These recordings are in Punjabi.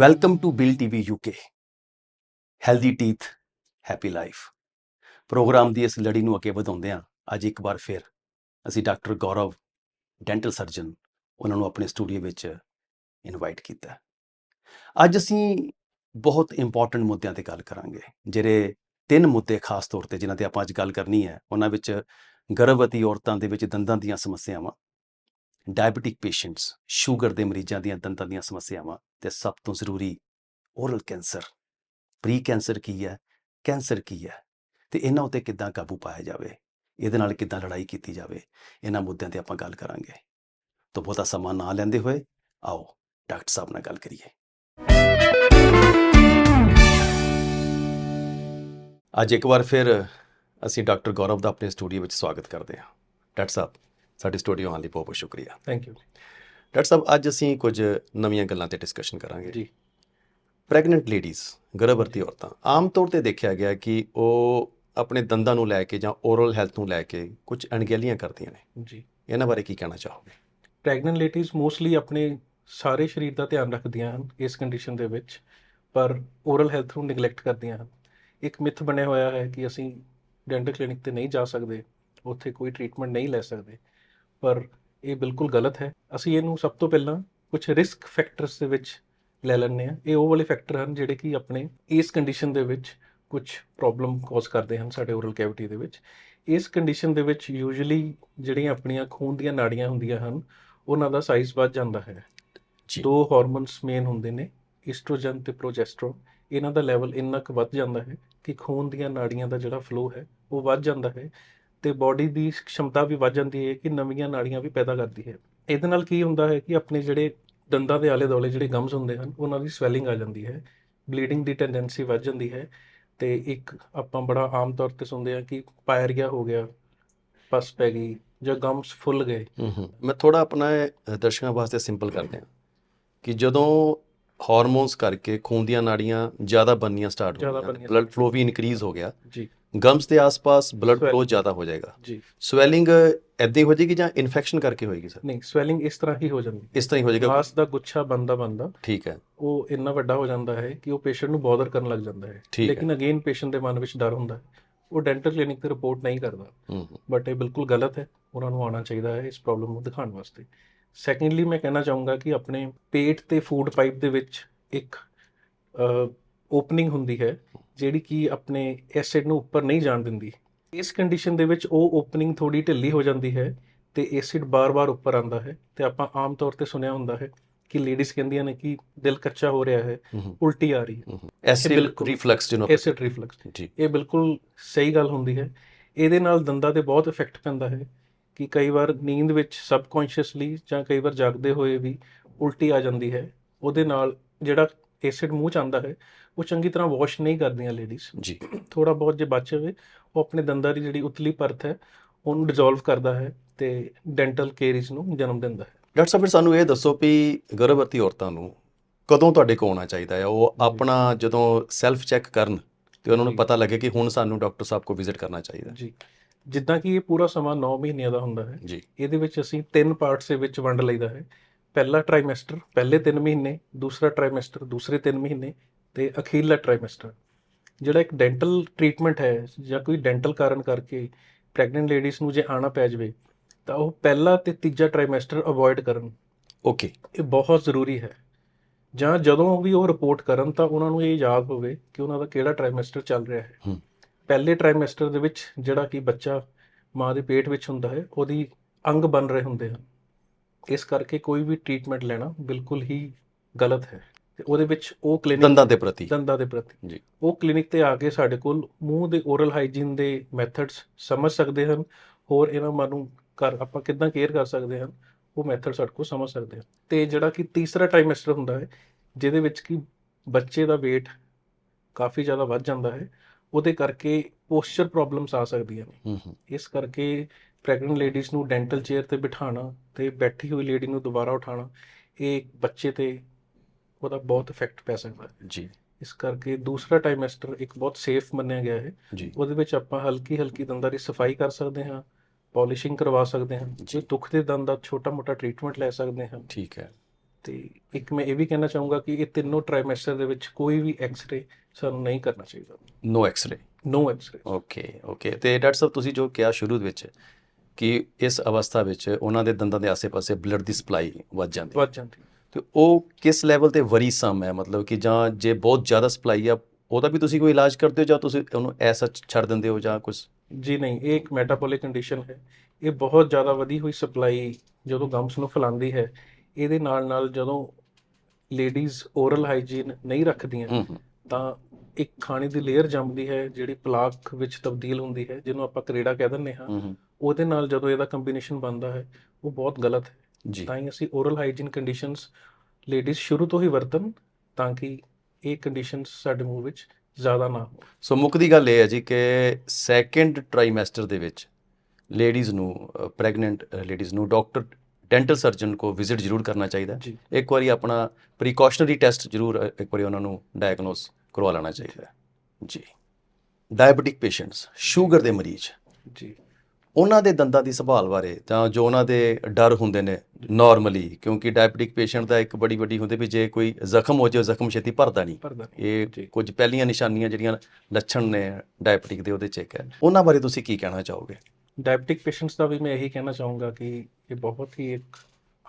Welcome to Bill TV UK healthy teeth happy life program ਦੀ ਇਸ ਲੜੀ ਨੂੰ ਅੱਗੇ ਵਧਾਉਂਦੇ ਹਾਂ, ਅੱਜ ਇੱਕ ਵਾਰ ਫਿਰ ਅਸੀਂ ਡਾਕਟਰ ਗੌਰਵ, ਡੈਂਟਲ ਸਰਜਨ, ਉਹਨਾਂ ਨੂੰ ਆਪਣੇ ਸਟੂਡੀਓ ਵਿੱਚ ਇਨਵਾਈਟ ਕੀਤਾ। ਅੱਜ ਅਸੀਂ ਬਹੁਤ ਇੰਪੋਰਟੈਂਟ ਮੁੱਦਿਆਂ ਤੇ ਗੱਲ ਕਰਾਂਗੇ, ਜਿਹੜੇ ਤਿੰਨ ਮੁੱਦੇ ਖਾਸ ਤੌਰ ਤੇ ਜਿਨ੍ਹਾਂ ਤੇ ਆਪਾਂ ਅੱਜ ਗੱਲ ਕਰਨੀ ਹੈ, ਉਹਨਾਂ ਵਿੱਚ ਗਰਭਵਤੀ ਔਰਤਾਂ ਦੇ ਵਿੱਚ ਦੰਦਾਂ ਦੀਆਂ ਸਮੱਸਿਆਵਾਂ ਡਾਇਬੀਟਿਕ ਪੇਸ਼ੈਂਟਸ ਸ਼ੂਗਰ ਦੇ ਮਰੀਜ਼ਾਂ ਦੀਆਂ ਦੰਦਾਂ ਦੀਆਂ ਸਮੱਸਿਆਵਾਂ ਤੇ ਸਭ ਤੋਂ ਜ਼ਰੂਰੀ ਓਰਲ ਕੈਂਸਰ ਪ੍ਰੀ ਕੈਂਸਰ ਕੀ ਹੈ? ਕੈਂਸਰ ਕੀ ਹੈ? ਤੇ ਇਹਨਾਂ ਉੱਤੇ ਕਿੱਦਾਂ ਕਾਬੂ ਪਾਇਆ ਜਾਵੇ? ਇਹਦੇ ਨਾਲ ਕਿੱਦਾਂ ਲੜਾਈ ਕੀਤੀ ਜਾਵੇ? ਇਹਨਾਂ ਮੁੱਦਿਆਂ ਤੇ ਆਪਾਂ ਗੱਲ ਕਰਾਂਗੇ। ਤਾਂ ਬਹੁਤਾ ਸਮਾਂ ਨਾ ਲੈਂਦੇ ਹੋਏ ਆਓ ਡਾਕਟਰ ਸਾਹਿਬ ਨਾਲ ਗੱਲ ਕਰੀਏ। ਅੱਜ ਇੱਕ ਵਾਰ ਫਿਰ ਅਸੀਂ ਡਾਕਟਰ ਗੌਰਵ ਦਾ ਆਪਣੇ ਸਟੂਡੀਓ ਵਿੱਚ ਸਵਾਗਤ ਕਰਦੇ ਹਾਂ। ਡਾਕਟਰ ਸਾਹਿਬ ਸਾਡੇ ਸਟੂਡੀਓ ਆਉਣ ਲਈ ਬਹੁਤ ਬਹੁਤ ਸ਼ੁਕਰੀਆ। ਥੈਂਕ ਯੂ ਡਾਕਟਰ ਸਾਹਿਬ ਅੱਜ ਅਸੀਂ ਕੁਝ ਨਵੀਆਂ ਗੱਲਾਂ ਤੇ ਡਿਸਕਸ਼ਨ ਕਰਾਂਗੇ। ਜੀ। ਪ੍ਰੈਗਨੈਂਟ ਲੇਡੀਜ਼ ਗਰਭਵਤੀ ਔਰਤਾਂ ਆਮ ਤੌਰ ਤੇ ਦੇਖਿਆ ਗਿਆ ਕਿ ਉਹ ਆਪਣੇ ਦੰਦਾਂ ਨੂੰ ਲੈ ਕੇ ਜਾਂ ਓਰਲ ਹੈਲਥ ਨੂੰ ਲੈ ਕੇ ਕੁਝ ਅਣਗਹਿਲੀਆਂ ਕਰਦੀਆਂ ਨੇ। ਜੀ। ਇਹਨਾਂ ਬਾਰੇ ਕੀ ਕਹਿਣਾ ਚਾਹੋਗੇ? ਪ੍ਰੈਗਨੈਂਟ ਲੇਡੀਜ਼ ਮੋਸਟਲੀ ਆਪਣੇ ਸਾਰੇ ਸਰੀਰ ਦਾ ਧਿਆਨ ਰੱਖਦੀਆਂ ਹਨ ਇਸ ਕੰਡੀਸ਼ਨ ਦੇ ਵਿੱਚ ਪਰ ਓਰਲ ਹੈਲਥ ਨੂੰ ਨੈਗਲੈਕਟ ਕਰਦੀਆਂ ਹਨ। ਇੱਕ ਮਿਥ ਬਣਿਆ ਹੋਇਆ ਹੈ ਕਿ ਅਸੀਂ ਡੈਂਟਲ ਕਲੀਨਿਕ ਤੇ ਨਹੀਂ ਜਾ ਸਕਦੇ ਉੱਥੇ ਕੋਈ ਟ੍ਰੀਟਮੈਂਟ ਨਹੀਂ ਲੈ ਸਕਦੇ। ਪਰ ਇਹ ਬਿਲਕੁਲ ਗਲਤ ਹੈ। ਅਸੀਂ ਇਹਨੂੰ ਸਭ ਤੋਂ ਪਹਿਲਾਂ ਕੁਝ ਰਿਸਕ ਫੈਕਟਰਸ ਦੇ ਵਿੱਚ ਲੈ ਲੈਂਦੇ ਆ ਇਹ ਉਹ ਵਾਲੇ ਫੈਕਟਰ ਹਨ ਜਿਹੜੇ ਕਿ ਆਪਣੇ ਇਸ ਕੰਡੀਸ਼ਨ ਦੇ ਵਿੱਚ ਕੁਝ ਪ੍ਰੋਬਲਮ ਕਾਜ਼ ਕਰਦੇ ਹਨ ਸਾਡੇ ਓਰਲ ਕੈਵਿਟੀ ਦੇ ਵਿੱਚ। ਇਸ ਕੰਡੀਸ਼ਨ ਦੇ ਵਿੱਚ ਯੂਜੂਲੀ ਜਿਹੜੀਆਂ ਆਪਣੀਆਂ ਖੂਨ ਦੀਆਂ ਨਾੜੀਆਂ ਹੁੰਦੀਆਂ ਹਨ ਉਹਨਾਂ ਦਾ ਸਾਈਜ਼ ਵੱਧ ਜਾਂਦਾ ਹੈ। ਦੋ ਹਾਰਮੋਨਸ ਮੇਨ ਹੁੰਦੇ ਨੇ ਈਸਟ੍ਰੋਜਨ ਤੇ ਪ੍ਰੋਜੈਸਟਰੋਨ ਇਹਨਾਂ ਦਾ ਲੈਵਲ ਇੰਨਾ ਕੁ ਵੱਧ ਜਾਂਦਾ ਹੈ ਕਿ ਖੂਨ ਦੀਆਂ ਨਾੜੀਆਂ ਦਾ ਜਿਹੜਾ ਫਲੋ ਹੈ ਉਹ ਵੱਧ ਜਾਂਦਾ ਹੈ। ਤੇ ਬਾਡੀ ਦੀ ਸ਼ਮਤਾ ਵੀ ਵੱਧ ਜਾਂਦੀ ਹੈ ਕਿ ਨਵੀਆਂ ਨਾੜੀਆਂ ਵੀ ਪੈਦਾ ਕਰਦੀ ਹੈ। ਇਹਦੇ ਨਾਲ ਕੀ ਹੁੰਦਾ ਹੈ ਕਿ ਆਪਣੇ ਜਿਹੜੇ ਦੰਦਾਂ ਦੇ ਆਲੇ ਦੁਆਲੇ ਜਿਹੜੇ ਗਮਸ ਹੁੰਦੇ ਹਨ ਉਹਨਾਂ ਦੀ ਸਵੈਲਿੰਗ ਆ ਜਾਂਦੀ ਹੈ ਬਲੀਡਿੰਗ ਦੀ ਟੈਂਡੈਂਸੀ ਵੱਧ ਜਾਂਦੀ ਹੈ ਤੇ ਇੱਕ ਆਪਾਂ ਬੜਾ ਆਮ ਤੌਰ ਤੇ ਸੁਣਦੇ ਹਾਂ ਕਿ ਪਾਇਰੀਆ ਹੋ ਗਿਆ ਪਸ ਪੈ ਗਈ ਜਾਂ ਗਮਸ ਫੁੱਲ ਗਏ। ਮੈਂ ਥੋੜਾ ਆਪਣਾ ਦਰਸ਼ਕਾਂ ਵਾਸਤੇ ਸਿੰਪਲ ਕਰਦੇ ਹਾਂ ਕਿ ਜਦੋਂ ਹਾਰਮੋਨਸ ਕਰਕੇ ਖੂਨ ਦੀਆਂ ਨਾੜੀਆਂ ਜ਼ਿਆਦਾ ਬਣਨੀਆਂ ਸਟਾਰਟ ਹੋ ਗਈਆਂ ਬਲੱਡ ਫਲੋ ਵੀ ਇਨਕਰੀਜ਼ ਹੋ ਗਿਆ ਜੀ। ਗਮਸ ਦੇ ਆਸ-ਪਾਸ ਬਲੱਡ ਫਲੋ। ਜ਼ਿਆਦਾ ਹੋ ਜਾਏਗਾ। ਜੀ। ਸਵੈਲਿੰਗ ਐਦਾਂ ਹੀ ਹੋ ਜਾਏਗੀ ਜਾਂ ਇਨਫੈਕਸ਼ਨ ਕਰਕੇ ਹੋਏਗੀ ਸਰ ਨਹੀਂ ਸਵੈਲਿੰਗ ਇਸ ਤਰ੍ਹਾਂ ਹੀ ਹੋ ਜਾਂਦੀ ਇਸ ਤਰ੍ਹਾਂ ਹੀ ਹੋ ਜਾਏਗਾ। ਮਾਸ ਦਾ ਗੁੱਛਾ ਬੰਦਾ ਬੰਦਾ ਠੀਕ ਹੈ। ਉਹ ਇੰਨਾ ਵੱਡਾ ਹੋ ਜਾਂਦਾ ਹੈ ਕਿ ਉਹ ਪੇਸ਼ੈਂਟ ਨੂੰ ਬੋਦਰ ਕਰਨ ਲੱਗ ਜਾਂਦਾ ਹੈ। ਲੇਕਿਨ ਅਗੇਨ ਪੇਸ਼ੈਂਟ ਦੇ ਮਨ ਵਿੱਚ ਡਰ ਹੁੰਦਾ ਹੈ। ਉਹ ਡੈਂਟਲ ਕਲੀਨਿਕ ਤੇ ਰਿਪੋਰਟ ਨਹੀਂ ਕਰਦਾ। ਬਟ ਇਹ ਬਿਲਕੁਲ ਗਲਤ ਹੈ। ਉਹਨਾਂ ਨੂੰ ਆਉਣਾ ਚਾਹੀਦਾ ਹੈ ਇਸ ਪ੍ਰੋਬਲਮ ਨੂੰ ਦਿਖਾਉਣ ਵਾਸਤੇ। ਸੈਕੰਡਲੀ ਮੈਂ ਕਹਿਣਾ ਚਾਹੂੰਗਾ ਕਿ ਆਪਣੇ ਪੇਟ ਤੇ ਫੂਡ ਪਾਈਪ ਦੇ ਵਿੱਚ ਇੱਕ ਓਪਨਿੰਗ ਹੁੰਦੀ ਹੈ ਜਿਹੜੀ ਕਿ ਆਪਣੇ ਐਸਿਡ ਨੂੰ ਉੱਪਰ ਨਹੀਂ ਜਾਣ ਦਿੰਦੀ। ਇਸ ਕੰਡੀਸ਼ਨ ਦੇ ਵਿੱਚ ਉਹ ਓਪਨਿੰਗ ਥੋੜੀ ਢਿੱਲੀ ਹੋ ਜਾਂਦੀ ਹੈ ਤੇ ਐਸਿਡ ਬਾਰ-ਬਾਰ ਉੱਪਰ ਆਉਂਦਾ ਹੈ ਤੇ ਆਪਾਂ ਆਮ ਤੌਰ ਤੇ ਸੁਣਿਆ ਹੁੰਦਾ ਹੈ ਕਿ ਲੇਡੀਜ਼ ਕਹਿੰਦੀਆਂ ਨੇ ਕਿ ਦਿਲ ਕੱਚਾ ਹੋ ਰਿਹਾ ਹੈ ਉਲਟੀ ਆ ਰਹੀ ਹੈ। ਐਸਿਡ। ਰਿਫਲਕਸ ਜਿਹਨੂੰ ਐਸਿਡ ਰਿਫਲਕਸ ਇਹ ਬਿਲਕੁਲ ਸਹੀ ਗੱਲ ਹੁੰਦੀ ਹੈ। ਇਹਦੇ ਨਾਲ ਦੰਦਾਂ ਤੇ ਬਹੁਤ ਇਫੈਕਟ ਪੈਂਦਾ ਹੈ ਕਿ ਕਈ ਵਾਰ ਨੀਂਦ ਵਿੱਚ ਸਬਕੌਂਸ਼ੀਅਸਲੀ ਜਾਂ ਕਈ ਵਾਰ ਜਾਗਦੇ ਹੋਏ ਵੀ ਉਲਟੀ ਆ ਜਾਂਦੀ ਹੈ। ਉਹਦੇ ਨਾਲ ਜਿਹੜਾ ਐਸਿਡ ਮੂੰਹ ਚ ਆਉਂਦਾ ਹੈ ਉਹ ਚੰਗੀ ਤਰ੍ਹਾਂ ਵਾਸ਼ ਨਹੀਂ ਕਰਦੀਆਂ ਲੇਡੀਜ਼ ਜੀ। ਥੋੜਾ ਬਹੁਤ ਜੇ ਬਚ ਜਾਵੇ ਉਹ ਆਪਣੇ ਦੰਦਾਂ ਦੀ ਜਿਹੜੀ ਉਤਲੀ ਪਰਤ ਹੈ ਉਹਨੂੰ ਡਿਸੋਲਵ ਕਰਦਾ ਹੈ ਤੇ ਡੈਂਟਲ ਕੇਰੀਜ਼ ਨੂੰ ਜਨਮ ਦਿੰਦਾ ਹੈ। ਡਾਕਟਰ ਸਾਹਿਬ ਫਿਰ ਸਾਨੂੰ ਇਹ ਦੱਸੋ ਵੀ ਗਰਭਵਤੀ ਔਰਤਾਂ ਨੂੰ ਕਦੋਂ ਤੁਹਾਡੇ ਕੋਲ ਆਉਣਾ ਚਾਹੀਦਾ ਹੈ? ਉਹ ਆਪਣਾ ਜਦੋਂ ਸੈਲਫ ਚੈੱਕ ਕਰਨ ਤੇ ਉਹਨਾਂ ਨੂੰ। ਪਤਾ ਲੱਗੇ ਕਿ ਹੁਣ ਸਾਨੂੰ ਡਾਕਟਰ ਸਾਹਿਬ ਕੋਲ ਵਿਜ਼ਿਟ ਕਰਨਾ ਚਾਹੀਦਾ। ਜੀ। ਜਿੱਦਾਂ ਕਿ ਇਹ ਪੂਰਾ ਸਮਾਂ 9 ਮਹੀਨਿਆਂ ਦਾ ਹੁੰਦਾ ਹੈ। ਜੀ। ਇਹਦੇ ਵਿੱਚ ਅਸੀਂ ਤਿੰਨ ਪਾਰਟਸ ਦੇ ਵਿੱਚ ਵੰਡ ਲਈਦਾ ਹੈ। ਪਹਿਲਾ ਟ੍ਰਾਈਮੈਸਟਰ ਪਹਿਲੇ 3 ਮਹੀਨੇ ਦੂਸਰਾ ਟ੍ਰਾਈਮੈਸਟਰ ਦੂਸਰੇ 3 ਮਹੀਨੇ ਤੇ ਅਖੀਰਲਾ ਟ੍ਰਾਈਮੈਸਟਰ ਜਿਹੜਾ ਇੱਕ ਡੈਂਟਲ ਟ੍ਰੀਟਮੈਂਟ ਹੈ ਜਾਂ ਕੋਈ ਡੈਂਟਲ ਕਾਰਨ ਕਰਕੇ ਪ੍ਰੈਗਨੈਂਟ ਲੇਡੀਜ਼ ਨੂੰ ਜੇ ਆਣਾ ਪੈ ਜਾਵੇ ਤਾਂ ਉਹ ਪਹਿਲਾ ਤੇ ਤੀਜਾ ਟ੍ਰਾਈਮੈਸਟਰ ਅਵੋਇਡ ਕਰਨ। ਓਕੇ ਇਹ ਬਹੁਤ ਜ਼ਰੂਰੀ ਹੈ। ਜਾਂ ਜਦੋਂ ਵੀ ਉਹ ਰਿਪੋਰਟ ਕਰਨ ਤਾਂ ਉਹਨਾਂ ਨੂੰ ਇਹ ਯਾਦ ਹੋਵੇ ਕਿ ਉਹਨਾਂ ਦਾ ਕਿਹੜਾ ਟ੍ਰਾਈਮੈਸਟਰ ਚੱਲ ਰਿਹਾ ਹੈ। ਹੂੰ। ਪਹਿਲੇ ਟ੍ਰਾਈਮੈਸਟਰ ਦੇ ਵਿੱਚ ਜਿਹੜਾ ਕਿ ਬੱਚਾ ਮਾਂ ਦੇ ਪੇਟ ਵਿੱਚ ਹੁੰਦਾ ਹੈ ਉਹਦੀ ਅੰਗ ਬਣ ਰਹੇ ਹੁੰਦੇ ਹਨ। ਇਸ ਕਰਕੇ ਕੋਈ ਵੀ ਟ੍ਰੀਟਮੈਂਟ ਲੈਣਾ ਬਿਲਕੁਲ ਹੀ ਗਲਤ ਹੈ। ਤੇ ਉਹਦੇ ਵਿੱਚ ਉਹ ਕਲੀਨਿਕ ਦੰਦਾਂ ਦੇ ਪ੍ਰਤੀ। ਦੰਦਾਂ ਦੇ ਪ੍ਰਤੀ। ਜੀ। ਉਹ ਕਲੀਨਿਕ ਤੇ ਆ ਕੇ ਸਾਡੇ ਕੋਲ ਮੂੰਹ ਦੇ ਓਰਲ ਹਾਈਜੀਨ ਦੇ ਮੈਥਡਸ ਸਮਝ ਸਕਦੇ ਹਨ ਹੋਰ ਇਹਨਾਂ ਮਨ ਨੂੰ ਕਰ ਆਪਾਂ ਕਿੱਦਾਂ ਕੇਅਰ ਕਰ ਸਕਦੇ ਹਨ ਉਹ ਮੈਥਡ ਸਾਡੇ ਕੋਲ ਸਮਝ ਸਕਦੇ ਹਨ। ਤੇ ਜਿਹੜਾ ਕਿ ਤੀਸਰਾ ਟ੍ਰਾਈਮੈਸਟਰ ਹੁੰਦਾ ਹੈ ਜਿਹਦੇ ਵਿੱਚ ਕਿ ਬੱਚੇ ਦਾ weight ਕਾਫੀ ਜ਼ਿਆਦਾ ਵੱਧ ਜਾਂਦਾ ਹੈ ਉਹਦੇ ਕਰਕੇ ਪੋਸਚਰ ਪ੍ਰੋਬਲਮਸ ਆ ਸਕਦੀਆਂ ਨੇ। ਇਸ ਕਰਕੇ ਪ੍ਰੈਗਨੈਂਟ ਲੇਡੀਜ਼ ਨੂੰ ਡੈਂਟਲ ਚੇਅਰ ਤੇ ਬਿਠਾਉਣਾ ਤੇ ਬੈਠੀ ਹੋਈ ਲੇਡੀ ਨੂੰ ਦੁਬਾਰਾ ਉਠਾਉਣਾ ਇਹ ਬੱਚੇ ਤੇ ਉਹਦਾ ਬਹੁਤ ਇਫੈਕਟ ਪੈ ਸਕਦਾ। ਹੈ ਜੀ। ਇਸ ਕਰਕੇ ਦੂਸਰਾ ਟ੍ਰਾਈਮੈਸਟਰ ਇੱਕ ਬਹੁਤ ਸੇਫ ਮੰਨਿਆ ਗਿਆ ਹੈ। ਉਹਦੇ ਵਿੱਚ ਆਪਾਂ ਹਲਕੀ ਹਲਕੀ ਦੰਦਾਂ ਦੀ ਸਫ਼ਾਈ ਕਰ ਸਕਦੇ ਹਾਂ ਪਾਲਿਸ਼ਿੰਗ ਕਰਵਾ ਸਕਦੇ ਹਾਂ ਜੀ। ਦੁੱਖ ਦੇ ਦੰਦ ਦਾ ਛੋਟਾ ਮੋਟਾ ਟ੍ਰੀਟਮੈਂਟ ਲੈ ਸਕਦੇ ਹਾਂ। ਠੀਕ ਹੈ। ਤੇ ਇੱਕ ਮੈਂ ਇਹ ਵੀ ਕਹਿਣਾ ਚਾਹੂੰਗਾ ਕਿ ਇਹ ਤਿੰਨੋਂ ਟ੍ਰਾਈਮੈਸਟਰ ਦੇ ਵਿੱਚ ਕੋਈ ਵੀ ਐਕਸ-ਰੇ ਸਾਨੂੰ ਨਹੀਂ ਕਰਨਾ ਚਾਹੀਦਾ। No X-ray no X-ray okay okay ਤੇ ਡਾਕਟਰ ਸਾਹਿਬ ਤੁਸੀਂ ਜੋ ਕਿਹਾ ਸ਼ੁਰੂ ਦੇ ਵਿੱਚ ਕਿ ਇਸ ਅਵਸਥਾ ਵਿੱਚ ਉਹਨਾਂ ਦੇ ਦੰਦਾਂ ਦੇ ਆਸੇ-ਪਾਸੇ ਬਲੱਡ ਦੀ ਸਪਲਾਈ ਵੱਧ ਜਾਂਦੀ ਵੱਧ ਜਾਂਦੀ ਤੇ ਉਹ ਕਿਸ ਲੈਵਲ ਤੇ ਵਰੀਸਮ ਹੈ? ਮਤਲਬ ਕਿ ਜਾਂ ਜੇ ਬਹੁਤ ਜ਼ਿਆਦਾ ਸਪਲਾਈ ਆ ਉਹਦਾ ਵੀ ਤੁਸੀਂ ਕੋਈ ਇਲਾਜ ਕਰਦੇ ਹੋ ਜਾਂ ਤੁਸੀਂ ਉਹਨੂੰ ਐਸਾ ਛੱਡ ਦਿੰਦੇ ਹੋ ਜਾਂ ਕੁਝ ਜੀ ਨਹੀਂ ਇਹ ਇੱਕ ਮੈਟਾਬੋਲਿਕ ਕੰਡੀਸ਼ਨ ਹੈ। ਇਹ ਬਹੁਤ ਜ਼ਿਆਦਾ ਵਧੀ ਹੋਈ ਸਪਲਾਈ ਜਦੋਂ ਗਮਸ ਨੂੰ ਫੈਲਾਉਂਦੀ ਹੈ ਇਹਦੇ ਨਾਲ ਨਾਲ ਜਦੋਂ ਲੇਡੀਜ਼ ਓਰਲ ਹਾਈਜੀਨ ਨਹੀਂ ਰੱਖਦੀਆਂ ਤਾਂ ਇੱਕ ਖਾਣੇ ਦੀ ਲੇਅਰ ਜੰਮਦੀ ਹੈ ਜਿਹੜੀ ਪਲਾਕ ਵਿੱਚ ਤਬਦੀਲ ਹੁੰਦੀ ਹੈ ਜਿਹਨੂੰ ਆਪਾਂ ਕਰੇੜਾ ਕਹਿ ਦਿੰਦੇ ਹੂੰ। ਉਹਦੇ ਨਾਲ ਜਦੋਂ ਇਹਦਾ ਕੰਬੀਨੇਸ਼ਨ ਬਣਦਾ ਹੈ ਉਹ ਬਹੁਤ ਗਲਤ ਹੈ। ਜੀ। ਤਾਂ ਹੀ ਅਸੀਂ ਓਰਲ ਹਾਈਜੀਨ ਕੰਡੀਸ਼ਨਸ ਲੇਡੀਜ਼ ਸ਼ੁਰੂ ਤੋਂ ਹੀ ਵਰਤਨ ਤਾਂ ਕਿ ਇਹ ਕੰਡੀਸ਼ਨਸ ਸਾਡੇ ਮੂੰਹ ਵਿੱਚ ਜ਼ਿਆਦਾ ਨਾ ਹੋ ਸੋ ਮੁੱਖ ਦੀ ਗੱਲ ਇਹ ਹੈ ਜੀ ਕਿ ਸੈਕੰਡ ਟ੍ਰਾਈਮੈਸਟਰ ਦੇ ਵਿੱਚ ਲੇਡੀਜ਼ ਨੂੰ ਪ੍ਰੈਗਨੈਂਟ ਲੇਡੀਜ਼ ਨੂੰ ਡਾਕਟਰ ਡੈਂਟਲ ਸਰਜਨ ਕੋ ਵਿਜ਼ਿਟ ਜ਼ਰੂਰ ਕਰਨਾ ਚਾਹੀਦਾ। ਇੱਕ ਵਾਰੀ ਆਪਣਾ ਪ੍ਰੀਕਾਸ਼ਨਰੀ ਟੈਸਟ ਜ਼ਰੂਰ ਇੱਕ ਵਾਰੀ ਉਹਨਾਂ ਨੂੰ ਡਾਇਗਨੋਸ ਕਰਵਾ ਲੈਣਾ ਚਾਹੀਦਾ। ਹੈ। ਜੀ। ਡਾਇਬੀਟਿਕ ਪੇਸ਼ੈਂਟਸ ਸ਼ੂਗਰ ਦੇ ਮਰੀਜ਼। ਜੀ। ਉਹਨਾਂ ਦੇ ਦੰਦਾਂ ਦੀ ਸੰਭਾਲ ਬਾਰੇ ਤਾਂ ਜੋ ਉਹਨਾਂ ਦੇ ਡਰ ਹੁੰਦੇ ਨੇ ਨਾਰਮਲੀ ਕਿਉਂਕਿ ਡਾਇਬੀਟਿਕ ਪੇਸ਼ੈਂਟ ਦਾ ਇੱਕ ਬੜੀ ਵੱਡੀ ਹੁੰਦੀ ਵੀ ਜੇ ਕੋਈ ਜ਼ਖਮ ਹੋ ਜਾਏ ਜ਼ਖਮ ਛੇਤੀ ਭਰਦਾ ਨਹੀਂ ਇਹ। ਕੁਝ ਪਹਿਲੀਆਂ ਨਿਸ਼ਾਨੀਆਂ ਜਿਹੜੀਆਂ ਲੱਛਣ ਨੇ ਡਾਇਬੀਟਿਕ ਦੇ ਉਹਦੇ ਚ ਇੱਕ ਹੈ ਉਹਨਾਂ ਬਾਰੇ ਤੁਸੀਂ ਕੀ ਕਹਿਣਾ ਚਾਹੋਗੇ ਡਾਇਬਟਿਕ ਪੇਸ਼ੈਂਟਸ ਦਾ ਵੀ ਮੈਂ ਇਹੀ ਕਹਿਣਾ ਚਾਹੂੰਗਾ ਕਿ ਇਹ ਬਹੁਤ ਹੀ ਇੱਕ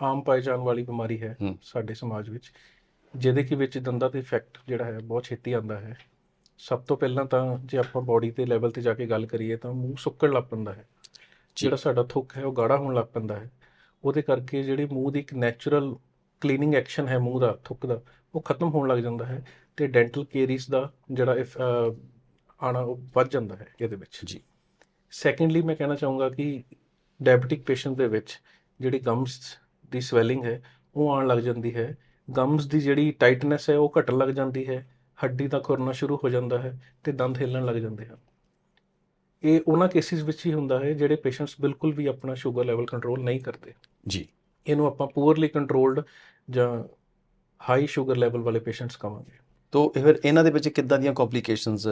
ਆਮ ਪਾਈ ਜਾਣ ਵਾਲੀ ਬਿਮਾਰੀ ਹੈ। ਸਾਡੇ ਸਮਾਜ ਵਿੱਚ ਜਿਹਦੇ ਕਿ ਵਿੱਚ ਦੰਦਾਂ ਤੇ ਇਫੈਕਟ ਜਿਹੜਾ ਹੈ ਬਹੁਤ ਛੇਤੀ ਆਉਂਦਾ ਹੈ ਸਭ ਤੋਂ ਪਹਿਲਾਂ ਤਾਂ ਜੇ ਆਪਾਂ ਬਾਡੀ ਦੇ ਲੈਵਲ ਤੇ ਜਾ ਕੇ ਗੱਲ ਕਰੀਏ ਤਾਂ ਮੂੰਹ ਸੁੱਕਣ ਲੱਗ ਪੈਂਦਾ ਹੈ। ਜਿਹੜਾ ਸਾਡਾ ਥੁੱਕ ਹੈ ਉਹ ਗਾੜਾ ਹੋਣ ਲੱਗ ਪੈਂਦਾ ਹੈ। ਉਹਦੇ ਕਰਕੇ ਜਿਹੜੀ ਮੂੰਹ ਦੀ ਇੱਕ ਨੈਚੁਰਲ ਕਲੀਨਿੰਗ ਐਕਸ਼ਨ ਹੈ ਮੂੰਹ ਦਾ ਥੁੱਕ ਦਾ ਉਹ ਖਤਮ ਹੋਣ ਲੱਗ ਜਾਂਦਾ ਹੈ ਤੇ ਡੈਂਟਲ ਕੇਰੀਸ ਦਾ ਜਿਹੜਾ ਇਫ- ਆਣਾ ਉਹ ਵੱਧ ਜਾਂਦਾ ਹੈ ਇਹਦੇ ਵਿੱਚ। ਜੀ। ਸੈਕੰਡਲੀ ਮੈਂ ਕਹਿਣਾ ਚਾਹੂੰਗਾ ਕਿ ਡਾਇਬੀਟਿਕ ਪੇਸ਼ੈਂਟ ਦੇ ਵਿੱਚ ਜਿਹੜੀ ਗਮਸ ਦੀ ਸਵੈਲਿੰਗ ਹੈ ਉਹ ਆਉਣ ਲੱਗ ਜਾਂਦੀ ਹੈ। ਗਮਸ ਦੀ ਜਿਹੜੀ ਟਾਈਟਨੈਸ ਹੈ ਉਹ ਘਟਣ ਲੱਗ ਜਾਂਦੀ ਹੈ। ਹੱਡੀ ਦਾ ਖੁਰਨਾ ਸ਼ੁਰੂ ਹੋ ਜਾਂਦਾ ਹੈ ਤੇ ਦੰਦ ਹਿੱਲਣ ਲੱਗ ਜਾਂਦੇ ਹਨ। ਇਹ ਉਹਨਾਂ ਕੇਸਿਸ ਵਿੱਚ ਹੀ ਹੁੰਦਾ ਹੈ ਜਿਹੜੇ ਪੇਸ਼ੈਂਟਸ ਬਿਲਕੁਲ ਵੀ ਆਪਣਾ ਸ਼ੂਗਰ ਲੈਵਲ ਕੰਟਰੋਲ ਨਹੀਂ ਕਰਦੇ ਜੀ ਇਹਨੂੰ ਆਪਾਂ ਪੂਅਰਲੀ ਕੰਟਰੋਲਡ ਜਾਂ ਹਾਈ ਸ਼ੂਗਰ ਲੈਵਲ ਵਾਲੇ ਪੇਸ਼ੈਂਟਸ ਕਹਾਂਗੇ ਤੋ ਇਹ ਫਿਰ ਇਹਨਾਂ ਦੇ ਵਿੱਚ ਕਿੱਦਾਂ ਦੀਆਂ ਕੰਪਲਿਕੇਸ਼ਨਸ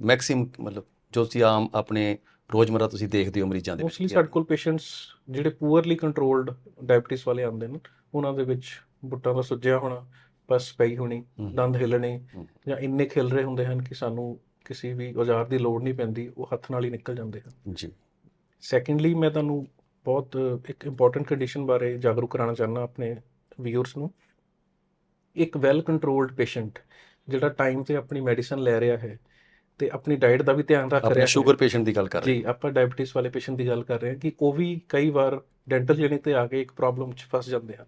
ਮੈਕਸਿਮ ਮਤਲਬ ਜੋ ਤੁਸੀਂ ਆਮ ਆਪਣੇ ਰੋਜ਼ਮਰਾ ਤੁਸੀਂ ਦੇਖਦੇ ਹੋ ਮਰੀਜ਼ਾਂ ਦੇ ਮੋਸਟਲੀ ਵਿੱਚ ਸਾਡੇ ਕੋਲ ਪੇਸ਼ੈਂਟਸ ਜਿਹੜੇ ਪੂਅਰਲੀ ਕੰਟਰੋਲਡ ਡਾਇਬੀਟਿਸ ਵਾਲੇ ਆਉਂਦੇ ਨੇ ਉਹਨਾਂ ਦੇ ਵਿੱਚ ਬੁੱਟਾਂ ਦਾ ਸੁੱਜਿਆ ਹੋਣਾ ਪਸ ਪਈ ਹੋਣੀ। ਦੰਦ ਹਿੱਲਣੇ। ਜਾਂ ਇੰਨੇ ਖਿਲ ਰਹੇ ਹੁੰਦੇ ਹਨ ਕਿ ਸਾਨੂੰ ਕਿਸੇ ਵੀ ਔਜ਼ਾਰ ਦੀ ਲੋੜ ਨਹੀਂ ਪੈਂਦੀ ਉਹ ਹੱਥ ਨਾਲ ਹੀ ਨਿਕਲ ਜਾਂਦੇ ਹਨ। ਜੀ। ਸੈਕੰਡਲੀ ਮੈਂ ਤੁਹਾਨੂੰ ਬਹੁਤ ਇੱਕ ਇੰਪੋਰਟੈਂਟ ਕੰਡੀਸ਼ਨ ਬਾਰੇ ਜਾਗਰੂਕ ਕਰਾਉਣਾ ਚਾਹੁੰਦਾ ਆਪਣੇ ਵਿਊਅਰਸ ਨੂੰ। ਇੱਕ ਵੈਲ ਕੰਟਰੋਲਡ ਪੇਸ਼ੈਂਟ ਜਿਹੜਾ ਟਾਈਮ ਤੇ ਆਪਣੀ ਮੈਡੀਸਨ ਲੈ ਰਿਹਾ ਹੈ ਤੇ ਆਪਣੀ ਡਾਈਟ ਦਾ ਵੀ ਧਿਆਨ ਰੱਖ ਰਿਹਾ ਹੈ। ਸ਼ੂਗਰ ਪੇਸ਼ੈਂਟ ਦੀ ਗੱਲ ਕਰ ਰਹੇ ਜੀ ਆਪਾਂ ਡਾਇਬੀਟਿਸ ਵਾਲੇ ਪੇਸ਼ੈਂਟ ਦੀ ਗੱਲ ਕਰ ਰਹੇ ਹਾਂ ਕਿ ਉਹ ਵੀ ਕਈ ਵਾਰ ਡੈਂਟਲ ਕਲੀਨਿਕ ਤੇ ਆ ਕੇ ਇੱਕ ਪ੍ਰੋਬਲਮ 'ਚ ਫਸ ਜਾਂਦੇ ਹਨ।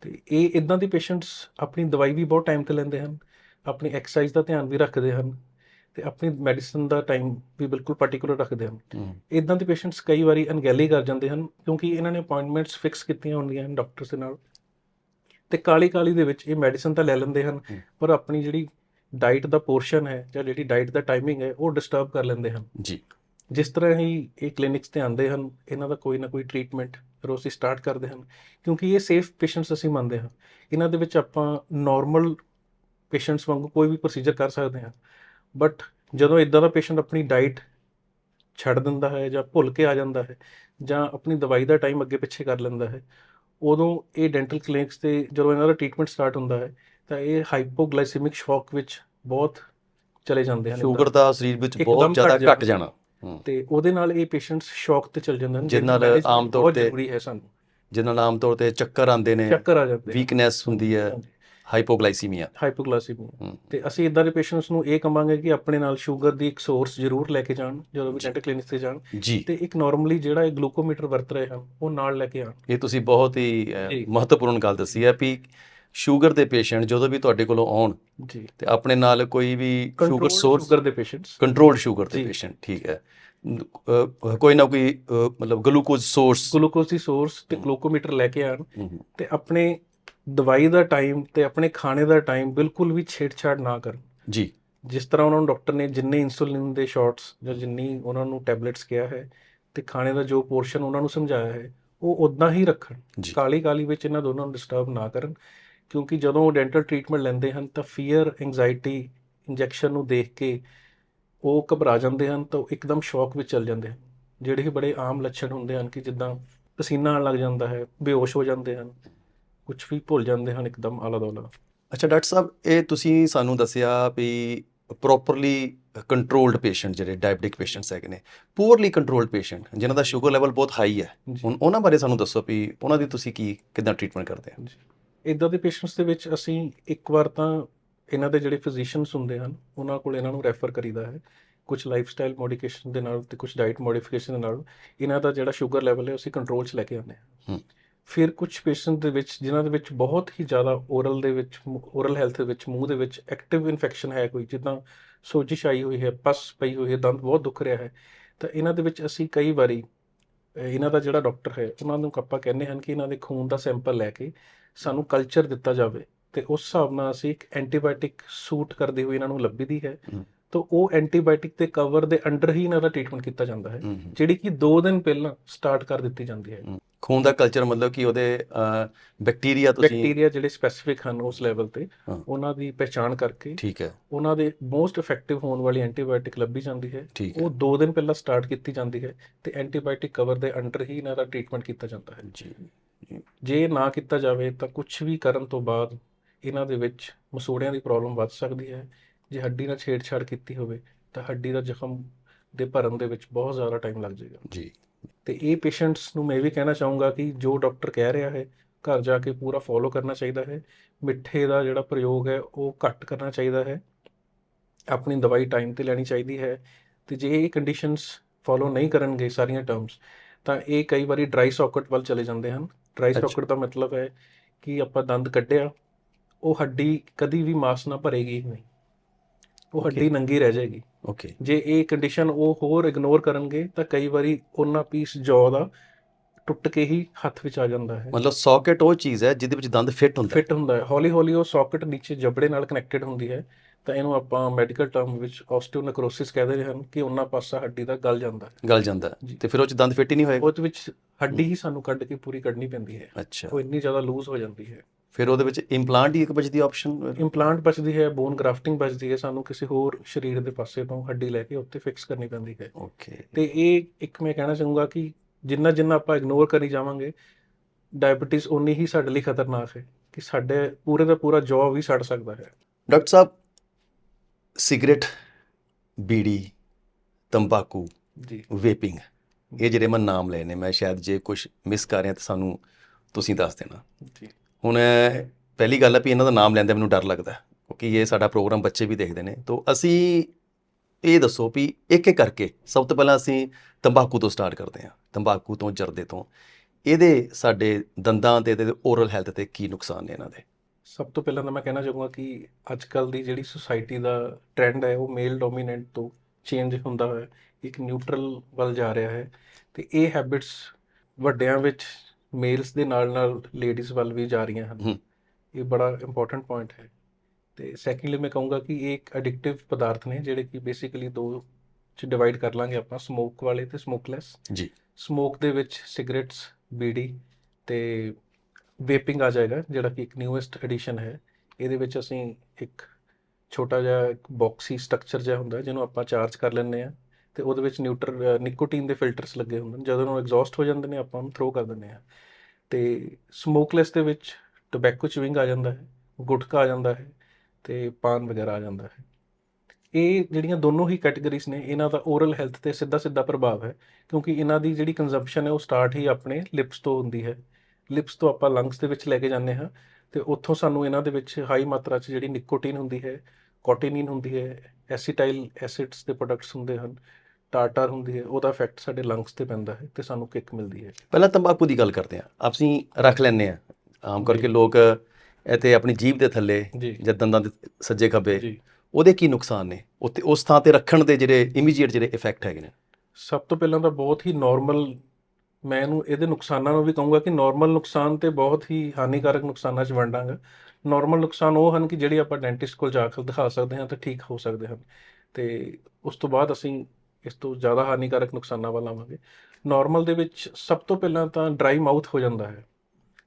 ਤੇ ਇਹ ਇਦਾਂ ਦੇ ਪੇਸ਼ੈਂਟਸ ਆਪਣੀ ਦਵਾਈ ਵੀ ਬਹੁਤ ਟਾਈਮ ਤੇ ਲੈਂਦੇ ਹਨ ਆਪਣੀ ਐਕਸਰਸਾਈਜ਼ ਦਾ ਧਿਆਨ ਵੀ ਰੱਖਦੇ ਹਨ ਤੇ ਆਪਣੀ ਮੈਡੀਸਨ ਦਾ ਟਾਈਮ ਵੀ ਬਿਲਕੁਲ ਪਾਰਟਿਕੂਲਰ ਰੱਖਦੇ ਹਨ। ਇਦਾਂ ਦੇ ਪੇਸ਼ੈਂਟਸ ਕਈ ਵਾਰੀ ਅਣਗਹਿਲੀ ਕਰ ਜਾਂਦੇ ਹਨ ਕਿਉਂਕਿ ਇਹਨਾਂ ਨੇ ਅਪਾਇੰਟਮੈਂਟਸ ਫਿਕਸ ਕੀਤੀਆਂ ਹੁੰਦੀਆਂ ਹਨ ਡਾਕਟਰਸ ਦੇ ਨਾਲ। ਤੇ ਕਾਲੀ ਕਾਲੀ ਦੇ ਵਿੱਚ ਇਹ ਮੈਡੀਸਨ ਤਾਂ ਲੈ ਲੈਂਦੇ ਹਨ। ਪਰ ਆਪਣੀ ਜਿਹੜੀ ਡਾਈਟ ਦਾ ਪੋਰਸ਼ਨ ਹੈ ਜਾਂ ਜਿਹੜੀ ਡਾਈਟ ਦਾ ਟਾਈਮਿੰਗ ਹੈ ਉਹ ਡਿਸਟਰਬ ਕਰ ਲੈਂਦੇ ਹਨ। ਜੀ। ਜਿਸ ਤਰ੍ਹਾਂ ਹੀ ਇਹ ਕਲੀਨਿਕਸ ਤੇ ਆਉਂਦੇ ਹਨ ਇਹਨਾਂ ਦਾ ਕੋਈ ਨਾ ਕੋਈ ਟ੍ਰੀਟਮੈਂਟ ਫਿਰ ਅਸੀਂ ਸਟਾਰਟ ਕਰਦੇ ਹਨ। ਕਿਉਂਕਿ ਇਹ ਸੇਫ ਪੇਸ਼ੈਂਟਸ ਅਸੀਂ ਮੰਨਦੇ ਹਾਂ। ਇਹਨਾਂ ਦੇ ਵਿੱਚ ਆਪਾਂ ਨਾਰਮਲ ਪੇਸ਼ੈਂਟਸ ਵਾਂਗੂ ਕੋਈ ਵੀ ਪ੍ਰੋਸੀਜਰ ਕਰ ਸਕਦੇ ਹਾਂ। ਬਟ ਜਦੋਂ ਇਦਾਂ ਦਾ ਪੇਸ਼ੈਂਟ ਆਪਣੀ ਡਾਈਟ ਛੱਡ ਦਿੰਦਾ ਹੈ ਜਾਂ ਭੁੱਲ ਕੇ ਆ ਜਾਂਦਾ ਹੈ ਜਾਂ ਆਪਣੀ ਦਵਾਈ ਦਾ ਟਾਈਮ ਅੱਗੇ ਪਿੱਛੇ ਕਰ ਲੈਂਦਾ ਹੈ ਉਦੋਂ ਇਹ ਡੈਂਟਲ ਕਲੀਨਿਕਸ ਤੇ ਜਦੋਂ ਇਹਨਾਂ ਦਾ ਟ੍ਰੀਟਮੈਂਟ ਸਟਾਰਟ ਹੁੰਦਾ ਹੈ ਤਾਂ ਇਹ ਹਾਈਪੋਗਲਾਈਸੈਮਿਕ ਸ਼ੌਕ ਵਿੱਚ ਬਹੁਤ ਚਲੇ ਜਾਂਦੇ ਹਨ। ਸ਼ੂਗਰ ਦਾ ਸਰੀਰ ਵਿੱਚ ਬਹੁਤ ਜ਼ਿਆਦਾ ਘਟ ਜਾਣਾ। ਤੇ ਉਹਦੇ ਨਾਲ ਇਹ ਪੇਸ਼ੈਂਟਸ ਸ਼ੌਕ ਤੇ ਚਲ ਜਾਂਦੇ ਹਨ ਜਿਹਦੇ ਨਾਲ ਆਮ ਤੌਰ ਤੇ ਜ਼ਰੂਰੀ ਹੈ ਸਾਨੂੰ। ਜਿਹਨਾਂ ਨਾਲ ਆਮ ਤੌਰ ਤੇ ਚੱਕਰ ਆਉਂਦੇ ਨੇ ਚੱਕਰ ਆ ਜਾਂਦੇ ਵੀਕਨੈਸ ਹੁੰਦੀ ਹੈ। ਹਾਈਪੋਗਲਾਈਸੀਮੀਆ ਹਾਈਪੋਗਲਾਈਸੀਮੀਆ ਤੇ ਅਸੀਂ ਇਦਾਂ ਦੇ ਪੇਸ਼ੈਂਟਸ ਨੂੰ ਇਹ ਕਹਾਂਗੇ ਕਿ ਆਪਣੇ ਨਾਲ ਸ਼ੂਗਰ ਦੀ ਇੱਕ ਸੋਰਸ ਜ਼ਰੂਰ ਲੈ ਕੇ ਜਾਣ ਜਦੋਂ ਵੀ। ਡੈਂਟਲ ਕਲੀਨਿਕ ਤੇ ਜਾਣ। ਤੇ ਇੱਕ ਨਾਰਮਲੀ ਜਿਹੜਾ ਇਹ ਗਲੂਕੋਮੀਟਰ ਵਰਤ ਰਹੇ ਹਨ ਉਹ ਨਾਲ ਲੈ ਕੇ ਆਣ ਇਹ ਤੁਸੀਂ ਬਹੁਤ ਹੀ। ਮਹੱਤਵਪੂਰਨ ਗੱਲ ਦੱਸੀ ਹੈ ਵੀ ਸ਼ੂਗਰ ਦੇ ਪੇਸ਼ੈਂਟ ਜਦੋਂ ਵੀ ਤੁਹਾਡੇ ਕੋਲੋਂ ਆਉਣ ਜੀ। ਤੇ ਆਪਣੇ ਨਾਲ ਕੋਈ ਵੀ ਸ਼ੂਗਰ ਸੋਰਸ ਸ਼ੂਗਰ ਦੇ ਪੇਸ਼ੈਂਟਸ ਕੰਟਰੋਲਡ ਸ਼ੂਗਰ ਦੇ। ਪੇਸ਼ੈਂਟ ਠੀਕ ਹੈ। ਕੋਈ ਨਾ ਕੋਈ ਮਤਲਬ ਗਲੂਕੋਜ਼ ਸੋਰਸ ਗਲੂਕੋਜ਼ ਦੀ ਸੋਰਸ ਤੇ। ਗਲੂਕੋਮੀਟਰ ਲੈ ਕੇ ਆਣ ਤੇ ਆਪਣੇ ਦਵਾਈ ਦਾ ਟਾਈਮ ਤੇ ਆਪਣੇ ਖਾਣੇ ਦਾ ਟਾਈਮ ਬਿਲਕੁਲ ਵੀ ਛੇੜਛਾੜ ਨਾ ਕਰਨ। ਜੀ। ਜਿਸ ਤਰ੍ਹਾਂ ਉਹਨਾਂ ਨੂੰ ਡਾਕਟਰ ਨੇ ਜਿੰਨੇ ਇਨਸੂਲਿਨ ਦੇ ਸ਼ਾਟਸ ਜਾਂ ਜਿੰਨੀ ਉਹਨਾਂ ਨੂੰ ਟੈਬਲੇਟਸ ਕਿਹਾ ਹੈ ਤੇ ਖਾਣੇ ਦਾ ਜੋ ਪੋਰਸ਼ਨ ਉਹਨਾਂ ਨੂੰ ਸਮਝਾਇਆ ਹੈ ਉਹ ਉਦਾਂ ਹੀ ਰੱਖਣ। ਕਾਲੀ ਕਾਲੀ ਵਿੱਚ ਇਹਨਾਂ ਦੋਨਾਂ ਨੂੰ ਡਿਸਟਰਬ ਨਾ ਕਰਨ ਕਿਉਂਕਿ ਜਦੋਂ ਉਹ ਡੈਂਟਲ ਟ੍ਰੀਟਮੈਂਟ ਲੈਂਦੇ ਹਨ ਤਾਂ ਫੀਅਰ ਐਂਜ਼ਾਈਟੀ ਇੰਜੈਕਸ਼ਨ ਨੂੰ ਦੇਖ ਕੇ ਉਹ ਘਬਰਾ ਜਾਂਦੇ ਹਨ ਤਾਂ ਉਹ ਇੱਕਦਮ ਸ਼ੌਕ ਵਿੱਚ ਚਲ ਜਾਂਦੇ ਹਨ। ਜਿਹੜੇ ਬੜੇ ਆਮ ਲੱਛਣ ਹੁੰਦੇ ਹਨ ਕਿ ਜਿੱਦਾਂ ਪਸੀਨਾ ਆਉਣ ਲੱਗ ਜਾਂਦਾ ਹੈ ਬੇਹੋਸ਼ ਹੋ ਜਾਂਦੇ ਹਨ ਕੁਝ ਵੀ ਭੁੱਲ ਜਾਂਦੇ ਹਨ ਇੱਕਦਮ ਆਲਾ ਦੁਆਲਾ ਅੱਛਾ ਡਾਕਟਰ ਸਾਹਿਬ ਇਹ ਤੁਸੀਂ ਸਾਨੂੰ ਦੱਸਿਆ ਵੀ ਪ੍ਰੋਪਰਲੀ ਕੰਟਰੋਲਡ ਪੇਸ਼ੈਂਟ ਜਿਹੜੇ ਡਾਇਬਟਿਕ ਪੇਸ਼ੈਂਟਸ ਹੈਗੇ ਨੇ ਪੂਅਰਲੀ ਕੰਟਰੋਲਡ ਪੇਸ਼ੈਂਟ ਜਿਨ੍ਹਾਂ ਦਾ ਸ਼ੂਗਰ ਲੈਵਲ ਬਹੁਤ ਹਾਈ ਹੈ। ਹੁਣ ਉਹਨਾਂ ਬਾਰੇ ਸਾਨੂੰ ਦੱਸੋ ਵੀ ਉਹਨਾਂ ਦੀ ਤੁਸੀਂ ਕੀ ਕਿਦਾਂ ਟ੍ਰੀਟਮੈਂਟ ਕਰਦੇ ਹੋ ਇਦਾਂ ਦੇ ਪੇਸ਼ੈਂਟਸ ਦੇ ਵਿੱਚ ਅਸੀਂ ਇੱਕ ਵਾਰ ਤਾਂ ਇਹਨਾਂ ਦੇ ਜਿਹੜੇ ਫਿਜ਼ੀਸ਼ੀਅਨਸ ਹੁੰਦੇ ਹਨ ਉਹਨਾਂ ਕੋਲ ਇਹਨਾਂ ਨੂੰ ਰੈਫਰ ਕਰੀਦਾ ਹੈ। ਕੁਝ ਲਾਈਫਸਟਾਈਲ ਮੋਡੀਫਿਕੇਸ਼ਨ ਦੇ ਨਾਲ ਤੇ ਕੁਝ ਡਾਈਟ ਮੋਡੀਫਿਕੇਸ਼ਨ ਦੇ ਨਾਲ ਇਹਨਾਂ ਦਾ ਜਿਹੜਾ ਸ਼ੂਗਰ ਲੈਵਲ ਹੈ ਅਸੀਂ ਕੰਟਰੋਲ 'ਚ ਲੈ ਕੇ ਆਉਂਦੇ ਹਾਂ। ਹੂੰ। ਫਿਰ ਕੁਝ ਪੇਸ਼ੈਂਟ ਦੇ ਵਿੱਚ, ਜਿਨ੍ਹਾਂ ਦੇ ਵਿੱਚ ਬਹੁਤ ਹੀ ਜ਼ਿਆਦਾ ਓਰਲ ਦੇ ਵਿੱਚ ਓਰਲ ਹੈਲਥ ਦੇ ਵਿੱਚ, ਮੂੰਹ ਦੇ ਵਿੱਚ ਐਕਟਿਵ ਇਨਫੈਕਸ਼ਨ ਹੈ ਕੋਈ, ਜਿੱਦਾਂ ਸੋਜਿਸ਼ ਆਈ ਹੋਈ ਹੈ, ਪਸ ਪਈ ਹੋਈ ਹੈ, ਦੰਦ ਬਹੁਤ ਦੁਖ ਰਿਹਾ ਹੈ, ਤਾਂ ਇਹਨਾਂ ਦੇ ਵਿੱਚ ਅਸੀਂ ਕਈ ਵਾਰੀ ਇਹਨਾਂ ਦਾ ਜਿਹੜਾ ਡਾਕਟਰ ਹੈ, ਉਹਨਾਂ ਨੂੰ ਕੱਪਾ ਕਹਿੰਦੇ ਹਨ ਕਿ ਇਹਨਾਂ ਦੇ ਖੂਨ ਦਾ ਸੈਂਪਲ ਲੈ ਕੇ ਸਾਨੂੰ ਕਲਚਰ ਦਿੱਤਾ ਜਾਵੇ, ਤੇ ਉਸ ਹਿਸਾਬ ਨਾਲ ਅਸੀਂ ਇੱਕ ਐਂਟੀਬਾਇਓਟਿਕ ਸੂਟ ਕਰਦੇ ਹੋਏ ਇਹਨਾਂ ਨੂੰ ਲੱਭੀ ਦੀ ਹੈ। ਤਾਂ ਉਹ ਐਂਟੀਬਾਇਓਟਿਕ ਦੇ ਕਵਰ ਦੇ ਅੰਡਰ ਹੀ ਇਹਨਾਂ ਦਾ ਟ੍ਰੀਟਮੈਂਟ ਕੀਤਾ ਜਾਂਦਾ ਹੈ। ਜਿਹੜੀ ਕਿ 2 ਦਿਨ ਪਹਿਲਾਂ ਸਟਾਰਟ ਕਰ ਦਿੱਤੀ ਜਾਂਦੀ ਹੈ। ਖੂਨ ਦਾ ਕਲਚਰ ਮਤਲਬ ਕਿ ਉਹਦੇ ਬੈਕਟੀਰੀਆ ਤੁਸੀਂ ਬੈਕਟੀਰੀਆ ਜਿਹੜੇ ਸਪੈਸੀਫਿਕ ਹਨ ਉਸ ਲੈਵਲ ਤੇ। ਉਹਨਾਂ ਦੀ ਪਛਾਣ ਕਰਕੇ ਠੀਕ ਹੈ। ਉਹਨਾਂ ਦੇ ਮੋਸਟ ਇਫੈਕਟਿਵ ਹੋਣ ਵਾਲੀ ਐਂਟੀਬਾਇਓਟਿਕ ਲੱਭੀ ਜਾਂਦੀ ਹੈ। ਉਹ 2 ਦਿਨ ਪਹਿਲਾਂ ਸਟਾਰਟ ਕੀਤੀ ਜਾਂਦੀ ਹੈ ਤੇ ਐਂਟੀਬਾਇਓਟਿਕ ਕਵਰ ਦੇ ਅੰਡਰ ਹੀ ਇਹਨਾਂ ਦਾ ਟ੍ਰੀਟਮੈਂਟ ਕੀਤਾ ਜਾਂਦਾ ਹੈ। ਜੀ ਜੇ। ਨਾ ਕੀਤਾ ਜਾਵੇ ਤਾਂ ਕੁਝ ਵੀ ਕਰਨ ਤੋਂ ਬਾਅਦ ਇਹਨਾਂ ਦੇ ਵਿੱਚ ਮਸੋੜਿਆਂ ਦੀ ਪ੍ਰੋਬਲਮ ਵੱਧ ਸਕਦੀ ਹੈ ਜੇ ਹੱਡੀ ਨਾਲ ਛੇੜਛਾੜ ਕੀਤੀ ਹੋਵੇ ਤਾਂ ਹੱਡੀ ਦਾ ਜ਼ਖਮ ਦੇ ਭਰਨ ਦੇ ਵਿੱਚ ਬਹੁਤ ਜ਼ਿਆਦਾ ਟਾਈਮ ਲੱਗ ਜਾਏਗਾ। ਜੀ। ਤੇ ਇਹ ਪੇਸ਼ੈਂਟਸ ਨੂੰ ਮੈਂ ਵੀ ਕਹਿਣਾ ਚਾਹੂੰਗਾ ਕਿ ਜੋ ਡਾਕਟਰ ਕਹਿ ਰਿਹਾ ਹੈ ਘਰ ਜਾ ਕੇ ਪੂਰਾ ਫੋਲੋ ਕਰਨਾ ਚਾਹੀਦਾ ਹੈ। ਮਿੱਠੇ ਦਾ ਜਿਹੜਾ ਪ੍ਰਯੋਗ ਹੈ ਉਹ ਘੱਟ ਕਰਨਾ ਚਾਹੀਦਾ ਹੈ। ਆਪਣੀ ਦਵਾਈ ਟਾਈਮ ਤੇ ਲੈਣੀ ਚਾਹੀਦੀ ਹੈ। ਤੇ ਜੇ ਇਹ ਕੰਡੀਸ਼ਨਸ ਫੋਲੋ ਨਹੀਂ ਕਰਨਗੇ ਸਾਰੀਆਂ ਟਰਮਸ ਤਾਂ ਇਹ ਕਈ ਵਾਰੀ ਡਰਾਈ ਸੌਕਟ ਵੱਲ ਚਲੇ ਜਾਂਦੇ ਹਨ। ਡਰਾਈ। ਸੌਕਟ ਦਾ ਮਤਲਬ ਹੈ ਕਿ ਆਪਾਂ ਦੰਦ ਕੱਢਿਆ ਉਹ ਹੱਡੀ ਕਦੀ ਵੀ ਮਾਸ ਨਾ ਭਰੇਗੀ ਨਹੀਂ। ਉਹ. ਹੱਡੀ ਨੰਗੀ ਰਹਿ ਜਾਏਗੀ। ਓਕੇ ਜੇ ਇਹ ਕੰਡੀਸ਼ਨ ਉਹ ਹੋਰ ਇਗਨੋਰ ਕਰਨਗੇ ਤਾਂ ਕਈ ਵਾਰੀ ਉਹਨਾਂ ਪੀਸ ਜੌ ਦਾ ਟੁੱਟ ਕੇ ਹੀ ਹੱਥ ਵਿੱਚ ਆ ਜਾਂਦਾ ਹੈ। ਮਤਲਬ ਸੌਕਟ ਉਹ ਚੀਜ਼ ਹੈ ਜਿਹਦੇ ਵਿੱਚ ਦੰਦ ਫਿੱਟ ਹੁੰਦਾ ਫਿੱਟ ਹੁੰਦਾ ਹੈ। ਹੌਲੀ ਹੌਲੀ ਉਹ ਸੌਕਟ ਨੀਚੇ ਜਬੜੇ ਨਾਲ ਕਨੈਕਟਡ ਹੁੰਦੀ ਹੈ। ਤਾਂ ਇਹਨੂੰ ਆਪਾਂ ਮੈਡੀਕਲ ਟਰਮ ਵਿੱਚ ਆਸਟੀਓਨੈਕਰੋਸਿਸ ਕਹਿੰਦੇ ਹਨ ਕਿ ਉਹਨਾਂ ਪਾਸਾ ਹੱਡੀ ਦਾ ਗਲ ਜਾਂਦਾ ਹੈ। ਗਲ ਜਾਂਦਾ। ਤੇ ਫਿਰ ਉਹ ਚ ਦੰਦ ਫਿੱਟ ਹੀ ਨਹੀਂ ਹੋਏਗਾ? ਉਹਦੇ ਵਿੱਚ ਹੱਡੀ ਹੀ ਸਾਨੂੰ ਕੱਢ ਕੇ ਪੂਰੀ ਕੱਢਣੀ ਪੈਂਦੀ ਹੈ। ਅੱਛਾ। ਉਹ ਇੰਨੀ ਜ਼ਿਆਦਾ ਲੂਜ਼ ਹੋ ਜਾਂਦੀ ਹੈ। ਫਿਰ ਉਹਦੇ ਵਿੱਚ ਇੰਪਲਾਂਟ ਹੀ ਇੱਕ ਬਚਦੀ ਆਪਸ਼ਨ ਇੰਪਲਾਂਟ ਬਚਦੀ ਹੈ ਬੋਨ ਗ੍ਰਾਫਟਿੰਗ ਬਚਦੀ ਹੈ ਸਾਨੂੰ ਕਿਸੇ ਹੋਰ ਸਰੀਰ ਦੇ ਪਾਸੇ ਤੋਂ ਹੱਡੀ ਲੈ ਕੇ ਉੱਤੇ ਫਿਕਸ ਕਰਨੀ ਪੈਂਦੀ ਹੈ। ਓਕੇ ਤੇ ਇਹ ਇੱਕ ਮੈਂ ਕਹਿਣਾ ਚਾਹੂੰਗਾ ਕਿ ਜਿੰਨਾ ਜਿੰਨਾ ਆਪਾਂ ਇਗਨੋਰ ਕਰੀ ਜਾਵਾਂਗੇ ਡਾਇਬੀਟਿਸ ਉਨੀ ਹੀ ਸਾਡੇ ਲਈ ਖਤਰਨਾਕ ਹੈ ਕਿ ਸਾਡੇ ਪੂਰੇ ਦਾ ਪੂਰਾ ਜੌ ਵੀ ਸੜ ਸਕਦਾ ਹੈ। ਡਾਕਟਰ ਸਾਹਿਬ ਸਿਗਰਟ ਬੀੜੀ ਤੰਬਾਕੂ ਜੀ। ਵੇਪਿੰਗ ਇਹ ਜਿਹੜੇ ਮੈਂ ਨਾਮ ਲਏ ਨੇ ਮੈਂ ਸ਼ਾਇਦ ਜੇ ਕੁਝ ਮਿਸ ਕਰ ਰਿਹਾ ਤਾਂ ਸਾਨੂੰ ਤੁਸੀਂ ਦੱਸ ਦੇਣਾ। ਜੀ। ਹੁਣ ਪਹਿਲੀ ਗੱਲ ਹੈ ਵੀ ਇਹਨਾਂ ਦਾ ਨਾਮ ਲੈਂਦੇ ਮੈਨੂੰ ਡਰ ਲੱਗਦਾ ਕਿਉਂਕਿ ਇਹ ਸਾਡਾ ਪ੍ਰੋਗਰਾਮ ਬੱਚੇ ਵੀ ਦੇਖਦੇ ਨੇ। ਤੋਂ ਅਸੀਂ ਇਹ ਦੱਸੋ ਵੀ ਇੱਕ ਇੱਕ ਕਰਕੇ ਸਭ ਤੋਂ ਪਹਿਲਾਂ ਅਸੀਂ ਤੰਬਾਕੂ ਤੋਂ ਸਟਾਰਟ ਕਰਦੇ ਹਾਂ, ਤੰਬਾਕੂ ਤੋਂ, ਜਰਦੇ ਤੋਂ। ਇਹਦੇ ਸਾਡੇ ਦੰਦਾਂ ਤੇ ਤੇ ਓਰਲ ਹੈਲਥ ਤੇ ਕੀ ਨੁਕਸਾਨ ਨੇ ਇਹਨਾਂ ਦੇ? ਸਭ ਤੋਂ ਪਹਿਲਾਂ ਤਾਂ ਮੈਂ ਕਹਿਣਾ ਚਾਹੂੰਗਾ ਕਿ ਅੱਜ ਕੱਲ ਦੀ ਜਿਹੜੀ ਸੁਸਾਇਟੀ ਦਾ ਟ੍ਰੈਂਡ ਹੈ, ਉਹ ਮੇਲ ਡੋਮੀਨੈਂਟ ਤੋਂ ਚੇਂਜ ਹੁੰਦਾ ਹੋਇਆ ਇੱਕ ਨਿਊਟਰਲ ਵੱਲ ਜਾ ਰਿਹਾ ਹੈ। ਤੇ ਇਹ ਹੈਬਿਟਸ ਵੱਡਿਆਂ ਵਿੱਚ ਮੇਲਸ ਦੇ ਨਾਲ ਨਾਲ ਲੇਡੀਜ਼ ਵੱਲ ਵੀ ਜਾ ਰਹੀਆਂ ਹਨ। ਇਹ ਬੜਾ ਇੰਪੋਰਟੈਂਟ ਪੁਆਇੰਟ ਹੈ। ਤੇ ਸੈਕੰਡਲੀ ਮੈਂ ਕਹੂੰਗਾ ਕਿ ਇਹ ਇੱਕ ਐਡਿਕਟਿਵ ਪਦਾਰਥ ਨੇ ਜਿਹੜੇ ਕਿ ਬੇਸਿਕਲੀ ਦੋ ਚ ਡਿਵਾਈਡ ਕਰ ਲਾਂਗੇ ਆਪਾਂ ਸਮੋਕ ਵਾਲੇ ਤੇ ਸਮੋਕਲੈਸ ਜੀ। ਸਮੋਕ ਦੇ ਵਿੱਚ ਸਿਗਰਟਸ ਬੀੜੀ ਤੇ ਵੇਪਿੰਗ ਆ ਜਾਏਗਾ ਜਿਹੜਾ ਕਿ ਇੱਕ ਨਿਊਐਸਟ ਐਡੀਸ਼ਨ ਹੈ। ਇਹਦੇ ਵਿੱਚ ਅਸੀਂ ਇੱਕ ਛੋਟਾ ਜਿਹਾ ਇੱਕ ਬਾਕਸੀ ਸਟਰਕਚਰ ਜਿਹਾ ਹੁੰਦਾ ਜਿਹਨੂੰ ਆਪਾਂ ਚਾਰਜ ਕਰ ਲੈਂਦੇ ਆ ਤੇ ਉਹਦੇ ਵਿੱਚ ਨਿਊਟਰ ਨਿਕੋਟੀਨ ਦੇ ਫਿਲਟਰਸ ਲੱਗੇ ਹੁੰਦੇ ਨੇ। ਜਦੋਂ ਉਹ ਐਗਜ਼ੌਸਟ ਹੋ ਜਾਂਦੇ ਨੇ, ਆਪਾਂ ਉਹਨੂੰ ਥਰੋ ਕਰ ਦਿੰਦੇ ਆ ਤੇ ਸਮੋਕਲੈਸ ਦੇ ਵਿੱਚ ਟੋਬੈਕੋ ਚਿਵਿੰਗ ਆ ਜਾਂਦਾ ਹੈ, ਗੁਟਕਾ ਆ ਜਾਂਦਾ ਹੈ ਤੇ ਪਾਨ ਵਗੈਰਾ ਆ ਜਾਂਦਾ ਹੈ। ਇਹ ਜਿਹੜੀਆਂ ਦੋਨੋਂ ਹੀ ਕੈਟਾਗਰੀਜ਼ ਨੇ, ਇਹਨਾਂ ਦਾ ਓਰਲ ਹੈਲਥ ਤੇ ਸਿੱਧਾ ਸਿੱਧਾ ਪ੍ਰਭਾਵ ਹੈ, ਕਿਉਂਕਿ ਇਹਨਾਂ ਦੀ ਜਿਹੜੀ ਕੰਜ਼ੰਪਸ਼ਨ ਹੈ, ਉਹ ਸਟਾਰਟ ਹੀ ਆਪਣੇ ਲਿਪਸ ਤੋਂ ਹੁੰਦੀ ਹੈ। ਲਿਪਸ ਤੋਂ ਆਪਾਂ ਲੰਗਸ ਦੇ ਵਿੱਚ ਲੈ ਕੇ ਜਾਂਦੇ ਹਾਂ ਤੇ ਉੱਥੋਂ ਸਾਨੂੰ ਇਹਨਾਂ ਦੇ ਵਿੱਚ ਹਾਈ ਮਾਤਰਾ 'ਚ ਜਿਹੜੀ ਨਿਕੋਟੀਨ ਹੁੰਦੀ ਹੈ ਕੋਟੀਨਿਨ ਹੁੰਦੀ ਹੈ ਐਸੀਟਾਈਲ ਐਸਿਡਸ ਦੇ ਪ੍ਰੋਡਕਟਸ ਹੁੰਦੇ ਹਨ ਟਾਰਟਰ ਹੁੰਦੀ ਹੈ ਉਹਦਾ ਇਫੈਕਟ ਸਾਡੇ ਲੰਗਸ ਤੇ ਪੈਂਦਾ ਹੈ ਤੇ ਸਾਨੂੰ ਕਿੱਕ ਮਿਲਦੀ ਹੈ। ਪਹਿਲਾਂ ਤੰਬਾਕੂ ਦੀ ਗੱਲ ਕਰਦੇ ਹਾਂ। ਅਸੀਂ ਰੱਖ ਲੈਂਦੇ ਹਾਂ। ਆਮ ਕਰਕੇ। ਲੋਕ ਇੱਥੇ ਆਪਣੀ ਜੀਭ ਦੇ ਥੱਲੇ ਜੀ। ਦੰਦਾਂ ਦੇ ਸੱਜੇ ਖੱਬੇ ਉਹਦੇ ਕੀ ਨੁਕਸਾਨ ਨੇ? ਉੱਥੇ ਉਸ ਥਾਂ ਤੇ ਰੱਖਣ ਦੇ ਜਿਹੜੇ ਇਮੀਡੀਏਟ ਜਿਹੜੇ ਇਫੈਕਟ ਹੈਗੇ ਨੇ। ਸਭ ਤੋਂ ਪਹਿਲਾਂ ਤਾਂ ਬਹੁਤ ਹੀ ਨਾਰਮਲ ਮੈਂ ਇਹਨੂੰ ਇਹਦੇ ਨੁਕਸਾਨਾਂ ਨੂੰ ਵੀ ਕਹੂੰਗਾ ਕਿ ਨਾਰਮਲ ਨੁਕਸਾਨ ਤੇ ਬਹੁਤ ਹੀ ਹਾਨੀਕਾਰਕ ਨੁਕਸਾਨਾਂ 'ਚ ਵੰਡਾਂਗਾ। ਨਾਰਮਲ ਨੁਕਸਾਨ ਉਹ ਹਨ ਕਿ ਜਿਹੜੇ ਆਪਾਂ ਡੈਂਟਿਸਟ ਕੋਲ ਜਾ ਕੇ ਦਿਖਾ ਸਕਦੇ ਹਾਂ ਤੇ ਠੀਕ ਹੋ ਸਕਦੇ ਹਨ। ਤੇ ਉਸ ਤੋਂ ਬਾਅਦ ਅਸੀਂ ਇਸ ਤੋਂ ਜ਼ਿਆਦਾ ਹਾਨੀਕਾਰਕ ਨੁਕਸਾਨਾਂ ਵੱਲ ਆਵਾਂਗੇ। ਨਾਰਮਲ ਦੇ ਵਿੱਚ ਸਭ ਤੋਂ ਪਹਿਲਾਂ ਤਾਂ ਡਰਾਈ ਮਾਊਥ ਹੋ ਜਾਂਦਾ ਹੈ।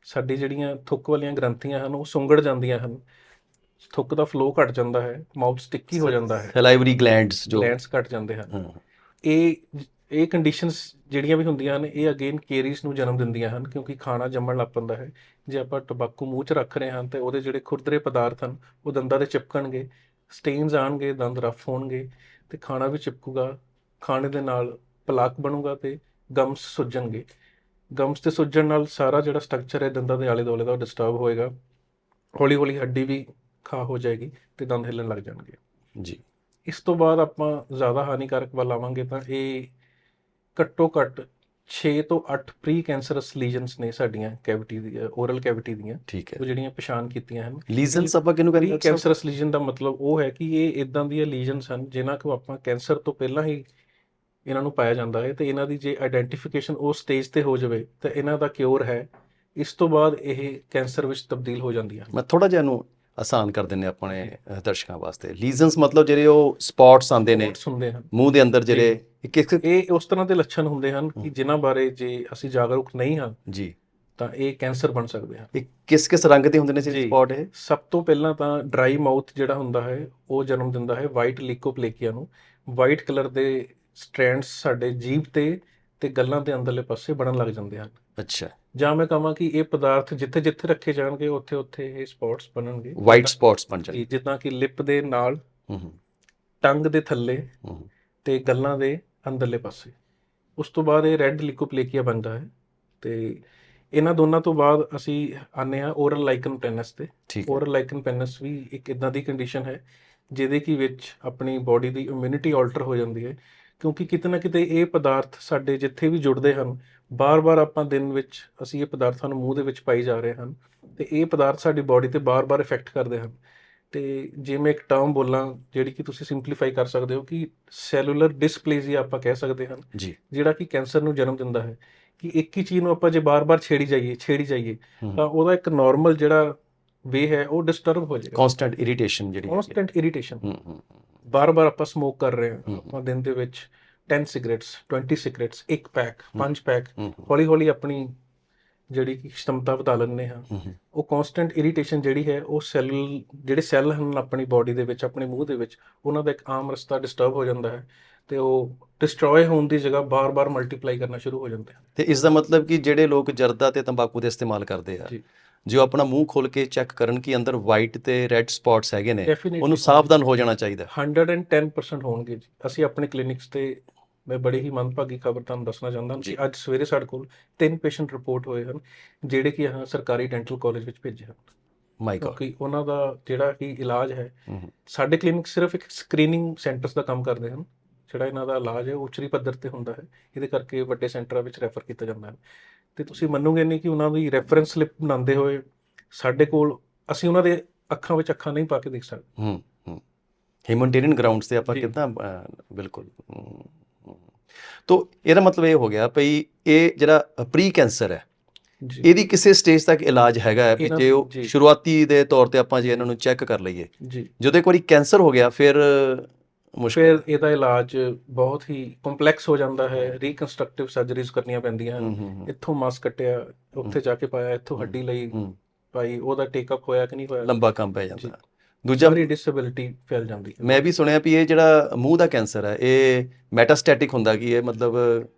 ਸਾਡੀ ਜਿਹੜੀਆਂ ਥੁੱਕ ਵਾਲੀਆਂ ਗ੍ਰੰਥੀਆਂ ਹਨ ਉਹ ਸੁੰਗੜ ਜਾਂਦੀਆਂ ਹਨ। ਥੁੱਕ ਦਾ ਫਲੋ ਘਟ ਜਾਂਦਾ ਹੈ ਮਾਊਥ ਸਟਿੱਕੀ ਹੋ ਜਾਂਦਾ ਹੈ। ਸਲਾਈਵਰੀ ਗਲੈਂਡਸ ਜੋ ਗਲੈਂਡਸ ਘਟ ਜਾਂਦੇ ਹਨ। ਇਹ ਇਹ ਕੰਡੀਸ਼ਨਸ ਜਿਹੜੀਆਂ ਵੀ ਹੁੰਦੀਆਂ ਹਨ ਇਹ ਅਗੇਨ ਕੇਰੀਜ਼ ਨੂੰ ਜਨਮ ਦਿੰਦੀਆਂ ਹਨ ਕਿਉਂਕਿ ਖਾਣਾ ਜੰਮਣ ਲੱਗ ਪੈਂਦਾ ਹੈ। ਜੇ ਆਪਾਂ ਟਬਾਕੂ ਮੂੰਹ 'ਚ ਰੱਖ ਰਹੇ ਹਾਂ ਤੇ ਉਹਦੇ ਜਿਹੜੇ ਖੁਰਦਰੇ ਪਦਾਰਥ ਹਨ ਉਹ ਦੰਦਾਂ 'ਤੇ ਚਿਪਕਣਗੇ ਸਟੇਨਸ ਆਣਗੇ ਦੰਦ ਰਫ ਹੋਣਗੇ ਤੇ ਖਾਣਾ ਵੀ ਚਿਪਕੂਗਾ। ਖਾਣੇ ਦੇ ਨਾਲ ਪਲਾਕ ਬਣੂਗਾ ਤੇ ਗਮਸ ਸੁੱਜਣਗੇ। ਗਮਸ ਤੇ ਸੁੱਜਣ ਨਾਲ ਸਾਰਾ ਜਿਹੜਾ ਸਟਰਕਚਰ ਹੈ ਦੰਦਾਂ ਦੇ ਆਲੇ ਦੁਆਲੇ ਦਾ ਡਿਸਟਰਬ ਹੋਏਗਾ। ਹੌਲੀ ਹੌਲੀ ਹੱਡੀ ਵੀ ਖਾ ਹੋ ਜਾਏਗੀ ਤੇ ਦੰਦ ਹਿੱਲਣ ਲੱਗ ਜਾਣਗੇ। ਜੀ। ਇਸ ਤੋਂ ਬਾਅਦ ਆਪਾਂ ਜ਼ਿਆਦਾ ਹਾਨੀਕਾਰਕ ਵੱਲ ਆਵਾਂਗੇ ਤਾਂ ਇਹ ਘੱਟੋ ਘੱਟ 6 ਤੋਂ 8 ਪ੍ਰੀ ਕੈਂਸਰਸ ਲੀਜਨਸ ਨੇ ਸਾਡੀਆਂ ਕੈਵਿਟੀ ਦੀ ਓਰਲ ਕੈਵਿਟੀ ਦੀਆਂ। ਠੀਕ ਹੈ। ਉਹ ਜਿਹੜੀਆਂ ਪਛਾਣ ਕੀਤੀਆਂ ਹਨ। ਲੀਜ਼ਨਸ ਆਪਾਂ ਕਿਹਨੂੰ ਕਹਿੰਦੇ ਕੈਂਸਰਸ ਲੀਜਨ ਦਾ ਮਤਲਬ ਉਹ ਹੈ ਕਿ ਇਹ ਇਦਾਂ ਦੀਆਂ ਲੀਜਨਸ ਹਨ ਜਿਨ੍ਹਾਂ ਨੂੰ ਆਪਾਂ ਕੈਂਸਰ ਤੋਂ ਪਹਿਲਾਂ ਹੀ ਇਹਨਾਂ ਨੂੰ ਪਾਇਆ ਜਾਂਦਾ ਹੈ ਤੇ ਇਹਨਾਂ ਦੀ ਜੇ ਆਇਡੈਂਟੀਫਿਕੇਸ਼ਨ ਉਸ ਸਟੇਜ ਤੇ ਹੋ ਜਾਵੇ ਤਾਂ ਇਹਨਾਂ ਦਾ ਕਿਉਰ ਹੈ। ਇਸ ਤੋਂ ਬਾਅਦ ਇਹ ਕੈਂਸਰ ਵਿੱਚ ਤਬਦੀਲ ਹੋ ਜਾਂਦੀਆਂ ਹਨ ਮੈਂ ਥੋੜਾ ਜਿਹਾ ਇਹਨੂੰ ਆਸਾਨ ਕਰ ਦਿੰਨੇ ਆਪਣੇ ਦਰਸ਼ਕਾਂ ਵਾਸਤੇ। ਲੀਜ਼ਨਸ ਮਤਲਬ ਜਿਹੜੇ ਉਹ ਸਪੌਟਸ ਆਉਂਦੇ ਨੇ ਮੂੰਹ ਦੇ ਅੰਦਰ ਜਿਹੜੇ ਇਹ ਉਸ ਤਰ੍ਹਾਂ ਦੇ ਲੱਛਣ ਹੁੰਦੇ ਹਨ ਕਿ। ਜਿਨ੍ਹਾਂ ਬਾਰੇ ਜੇ ਅਸੀਂ ਜਾਗਰੂਕ ਨਹੀਂ ਹਾਂ ਜੀ। ਤਾਂ ਇਹ ਕੈਂਸਰ ਬਣ ਸਕਦੇ ਹਨ। ਇਹ ਕਿਸ ਕਿਸ ਰੰਗ ਦੇ ਹੁੰਦੇ ਨੇ ਸੀ ਜੀ। ਸਪੌਟ ਇਹ? ਸਭ ਤੋਂ ਪਹਿਲਾਂ ਤਾਂ ਡਰਾਈ ਮਾਊਥ ਜਿਹੜਾ ਹੁੰਦਾ ਹੈ ਉਹ ਜਨਮ ਦਿੰਦਾ ਹੈ ਵਾਈਟ ਲਿਕੋਪਲੇਕੀਆ ਨੂੰ। ਵਾਈਟ ਕਲਰ ਦੇ ਸਟ੍ਰੈਂਡਸ ਸਾਡੇ ਜੀਭ ਤੇ ਤੇ ਗੱਲਾਂ ਦੇ ਅੰਦਰਲੇ ਪਾਸੇ ਬਣਨ ਲੱਗ ਜਾਂਦੇ ਹਨ। ਅੱਛਾ। ਜਾਂ ਮੈਂ ਕਹਾਂ ਕਿ ਇਹ ਪਦਾਰਥ ਜਿੱਥੇ ਜਿੱਥੇ ਰੱਖੇ ਜਾਣਗੇ ਉੱਥੇ ਉੱਥੇ ਇਹ ਸਪੌਟਸ ਬਣਨਗੇ। ਵਾਈਟ ਸਪੌਟਸ ਬਣ ਜਾਂਦੇ ਜੀ, ਜਿੱਦਾਂ ਕਿ ਲਿਪ ਦੇ ਨਾਲ ਟੰਗ ਦੇ ਥੱਲੇ ਤੇ ਗੱਲਾਂ ਦੇ ਅੰਦਰਲੇ ਪਾਸੇ। ਉਸ ਤੋਂ ਬਾਅਦ ਇਹ ਰੈੱਡ ਲਿਕੋਪਲੇਕੀਆ ਬਣਦਾ ਹੈ ਤੇ ਇਹਨਾਂ ਦੋਨਾਂ ਤੋਂ ਬਾਅਦ ਅਸੀਂ ਆਨੇ ਆ ਓਰਲ ਲਾਈਕਨ ਪੈਨਸ ਤੇ। ਓਰਲ ਲਾਈਕਨ ਪੈਨਸ ਵੀ ਇੱਕ ਇਦਾਂ ਦੀ ਕੰਡੀਸ਼ਨ ਹੈ ਜਿਹਦੇ ਕੀ ਵਿੱਚ ਆਪਣੀ ਬਾਡੀ ਦੀ ਇਮਿਊਨਿਟੀ ਆਲਟਰ ਹੋ ਜਾਂਦੀ ਹੈ। ਕਿਉਂਕਿ ਕਿਤੇ ਨਾ ਕਿਤੇ ਇਹ ਪਦਾਰਥ ਸਾਡੇ ਜਿੱਥੇ ਵੀ ਜੁੜਦੇ ਹਨ ਬਾਰ-ਬਾਰ ਆਪਾਂ ਦਿਨ ਵਿੱਚ ਅਸੀਂ ਇਹ ਪਦਾਰਥਾਂ ਨੂੰ ਮੂੰਹ ਦੇ ਵਿੱਚ ਪਾਈ ਜਾ ਰਹੇ ਹਨ ਤੇ ਇਹ ਪਦਾਰਥ ਸਾਡੀ ਬਾਡੀ ਤੇ ਬਾਰ-ਬਾਰ ਇਫੈਕਟ ਕਰਦੇ ਹਨ। ਤੇ ਜੇ ਮੈਂ ਇੱਕ ਟਰਮ ਬੋਲਾਂ ਜਿਹੜੀ ਕਿ ਤੁਸੀਂ ਸਿੰਪਲੀਫਾਈ ਕਰ ਸਕਦੇ ਹੋ ਕਿ ਸੈਲੂਲਰ ਡਿਸਪਲੇਜ਼ੀਆ ਆਪਾਂ ਕਹਿ ਸਕਦੇ ਹਾਂ ਜਿਹੜਾ ਕਿ ਕੈਂਸਰ ਨੂੰ ਜਨਮ ਦਿੰਦਾ ਹੈ। ਕਿ ਇੱਕ ਹੀ ਚੀਜ਼ ਨੂੰ ਆਪਾਂ ਜੇ ਬਾਰ-ਬਾਰ ਛੇੜੀ ਜਾਈਏ ਛੇੜੀ ਜਾਈਏ। ਤਾਂ ਉਹਦਾ ਇੱਕ ਨਾਰਮਲ ਜਿਹੜਾ ਵੇ ਹੈ ਉਹ ਡਿਸਟਰਬ ਹੋ ਜਾਏਗਾ। ਕਨਸਟੈਂਟ ਇਰੀਟੇਸ਼ਨ ਜਿਹੜੀ। ਕਨਸਟੈਂਟ ਇਰੀਟੇਸ਼ਨ ਹੂੰ ਹੂੰ ਬਾਰ-ਬਾਰ ਆਪਾਂ ਸਮੋਕ ਕਰ ਰਹੇ ਹਾਂ। ਆਪਾਂ ਦਿਨ ਦੇ ਵਿੱਚ 10 ਸਿਗਰਟਸ 20 ਸਿਗਰਟਸ ਇੱਕ ਪੈਕ। ਪੰਜ ਪੈਕ ਹੌਲੀ-ਹੌਲੀ ਆਪਣੀ ਜਿਹੜੀ ਕਿ ਸ਼ਮਤਾ ਵਧਾ ਲੈਂਦੇ ਹੂੰ, ਉਹ ਕਨਸਟੈਂਟ ਇਰੀਟੇਸ਼ਨ ਜਿਹੜੀ ਹੈ ਉਹ ਸੈੱਲ ਜਿਹੜੇ ਸੈੱਲ ਹਨ ਆਪਣੀ ਬਾਡੀ ਦੇ ਵਿੱਚ ਆਪਣੇ ਮੂੰਹ ਦੇ ਵਿੱਚ ਉਹਨਾਂ ਦਾ ਇੱਕ ਆਮ ਰਸਤਾ ਡਿਸਟਰਬ ਹੋ ਜਾਂਦਾ ਹੈ ਤੇ ਉਹ ਡਿਸਟਰੋਏ ਹੋਣ ਦੀ ਜਗ੍ਹਾ ਬਾਰ-ਬਾਰ ਮਲਟੀਪਲਾਈ ਕਰਨਾ ਸ਼ੁਰੂ ਹੋ ਜਾਂਦੇ ਹਨ। ਤੇ ਇਸ ਦਾ ਮਤਲਬ ਕਿ ਜਿਹੜੇ ਲੋਕ ਜਰਦਾ ਤੇ ਤੰਬਾਕੂ ਦੇ ਇਸਤੇਮਾਲ ਕਰਦੇ ਆ ਜੀ। ਜੋ ਆਪਣਾ ਮੂੰਹ ਖੋਲ ਕੇ ਚੈੱਕ ਕਰਨ ਕਿ ਅੰਦਰ ਵਾਈਟ ਤੇ ਰੈੱਡ ਸਪੌਟਸ ਹੈਗੇ ਨੇ ਉਹਨੂੰ ਸਾਵਧਾਨ ਹੋ ਜਾਣਾ ਚਾਹੀਦਾ 110% ਹੋਣਗੇ ਜੀ। ਅਸੀਂ ਆਪਣੇ ਕਲੀਨਿਕਸ ਤੇ ਮੈਂ ਬੜੀ ਹੀ ਮੰਦਭਾਗੀ ਖਬਰ ਤੁਹਾਨੂੰ ਦੱਸਣਾ ਚਾਹੁੰਦਾ ਹਾਂ ਕਿ। ਅੱਜ ਸਵੇਰੇ ਸਾਡੇ ਕੋਲ ਤਿੰਨ ਪੇਸ਼ੈਂਟ ਰਿਪੋਰਟ ਹੋਏ ਹਨ ਜਿਹੜੇ ਕਿ ਹਾਂ ਸਰਕਾਰੀ ਡੈਂਟਲ ਕਾਲਜ ਵਿੱਚ ਭੇਜੇ ਹਨ। ਮਾਈ ਗॉड ਕਿਉਂਕਿ ਉਹਨਾਂ ਦਾ ਜਿਹੜਾ ਕਿ ਇਲਾਜ ਹੈ ਸਾਡੇ ਕਲੀਨਿਕ ਸਿਰਫ ਇੱਕ ਸਕਰੀਨਿੰਗ ਸੈਂਟਰਸ ਦਾ ਕੰਮ ਕਰਦੇ ਹਨ। ਜਿਹੜਾ ਇਹਨਾਂ ਦਾ ਇਲਾਜ ਹੈ ਉਹ ਉੱਚਰੀ ਪੱਧਰ ਤੇ ਹੁੰਦਾ ਹੈ। ਇਹਦੇ ਕਰਕੇ ਵੱਡੇ ਸੈਂਟਰਾਂ ਵਿੱਚ ਰੈਫਰ ਕੀਤਾ ਜਾਂਦਾ ਹੈ। ਤੇ ਤੁਸੀਂ ਮੰਨੋਗੇ ਨਹੀਂ ਕਿ ਉਹਨਾਂ ਦੀ ਰੈਫਰੈਂਸ ਸਲਿੱਪ ਬਣਾਉਂਦੇ ਹੋਏ ਸਾਡੇ ਕੋਲ ਅਸੀਂ ਉਹਨਾਂ ਦੇ ਅੱਖਾਂ ਵਿੱਚ ਅੱਖਾਂ ਨਹੀਂ ਪਾ ਕੇ ਦੇਖ ਸਕਦੇ ਹੂੰ ਹੂੰ ਹਿਊਮਨਟੇਰੀਅਨ ਗਰਾਊਂਡਸ ਤੇ ਆਪਾਂ। ਕਿਦਾਂ ਬਿਲਕੁਲ। ਤੋ ਇਹਦਾ ਮਤਲਬ ਇਹ ਹੋ ਗਿਆ ਭਈ ਇਹ ਜਿਹੜਾ ਪ੍ਰੀ ਕੈਂਸਰ ਹੈ ਇਹਦੀ ਕਿਸੇ ਸਟੇਜ ਤੱਕ ਇਲਾਜ ਹੈਗਾ ਹੈ ਵੀ ਜੇ ਉਹ। ਸ਼ੁਰੂਆਤੀ ਦੇ ਤੌਰ ਤੇ ਆਪਾਂ ਜੇ ਇਹਨਾਂ ਨੂੰ ਚੈੱਕ ਕਰ ਲਈਏ ਜੀ ਜਦੋਂ ਇੱਕ ਵਾਰੀ ਕੈਂਸਰ ਹੋ ਗਿਆ ਫਿਰ ਮੁਸ਼ਕਿਲ ਇਹਦਾ ਇਲਾਜ ਬਹੁਤ ਹੀ ਕੰਪਲੈਕਸ ਹੋ ਜਾਂਦਾ ਹੈ ਰੀਕਨਸਟਰਕਟਿਵ ਸਰਜਰੀਜ਼ ਕਰਨੀਆਂ ਪੈਂਦੀਆਂ ਹੂੰ ਹੂੰ ਹੂੰ, ਇੱਥੋਂ ਮਾਸ ਕੱਟਿਆ ਉੱਥੇ ਜਾ ਕੇ ਪਾਇਆ ਇੱਥੋਂ ਹੂੰ। ਹੱਡੀ ਲਈ। ਹੂੰ। ਪਾਈ ਉਹਦਾ ਟੇਕਅਪ ਹੋਇਆ ਕਿ ਨਹੀਂ ਹੋਇਆ? ਲੰਬਾ ਕੰਮ ਪੈ ਜਾਂਦਾ। ਦੂਜਾ ਸਾਰੀ ਡਿਸੇਬਿਲਿਟੀ ਫੈਲ ਜਾਂਦੀ ਹੈ। ਮੈਂ ਵੀ ਸੁਣਿਆ ਵੀ ਇਹ ਜਿਹੜਾ ਮੂੰਹ ਦਾ ਕੈਂਸਰ ਹੈ ਇਹ ਮੈਟਾਸਟੈਟਿਕ ਹੁੰਦਾ ਕੀ? ਇਹ ਮਤਲਬ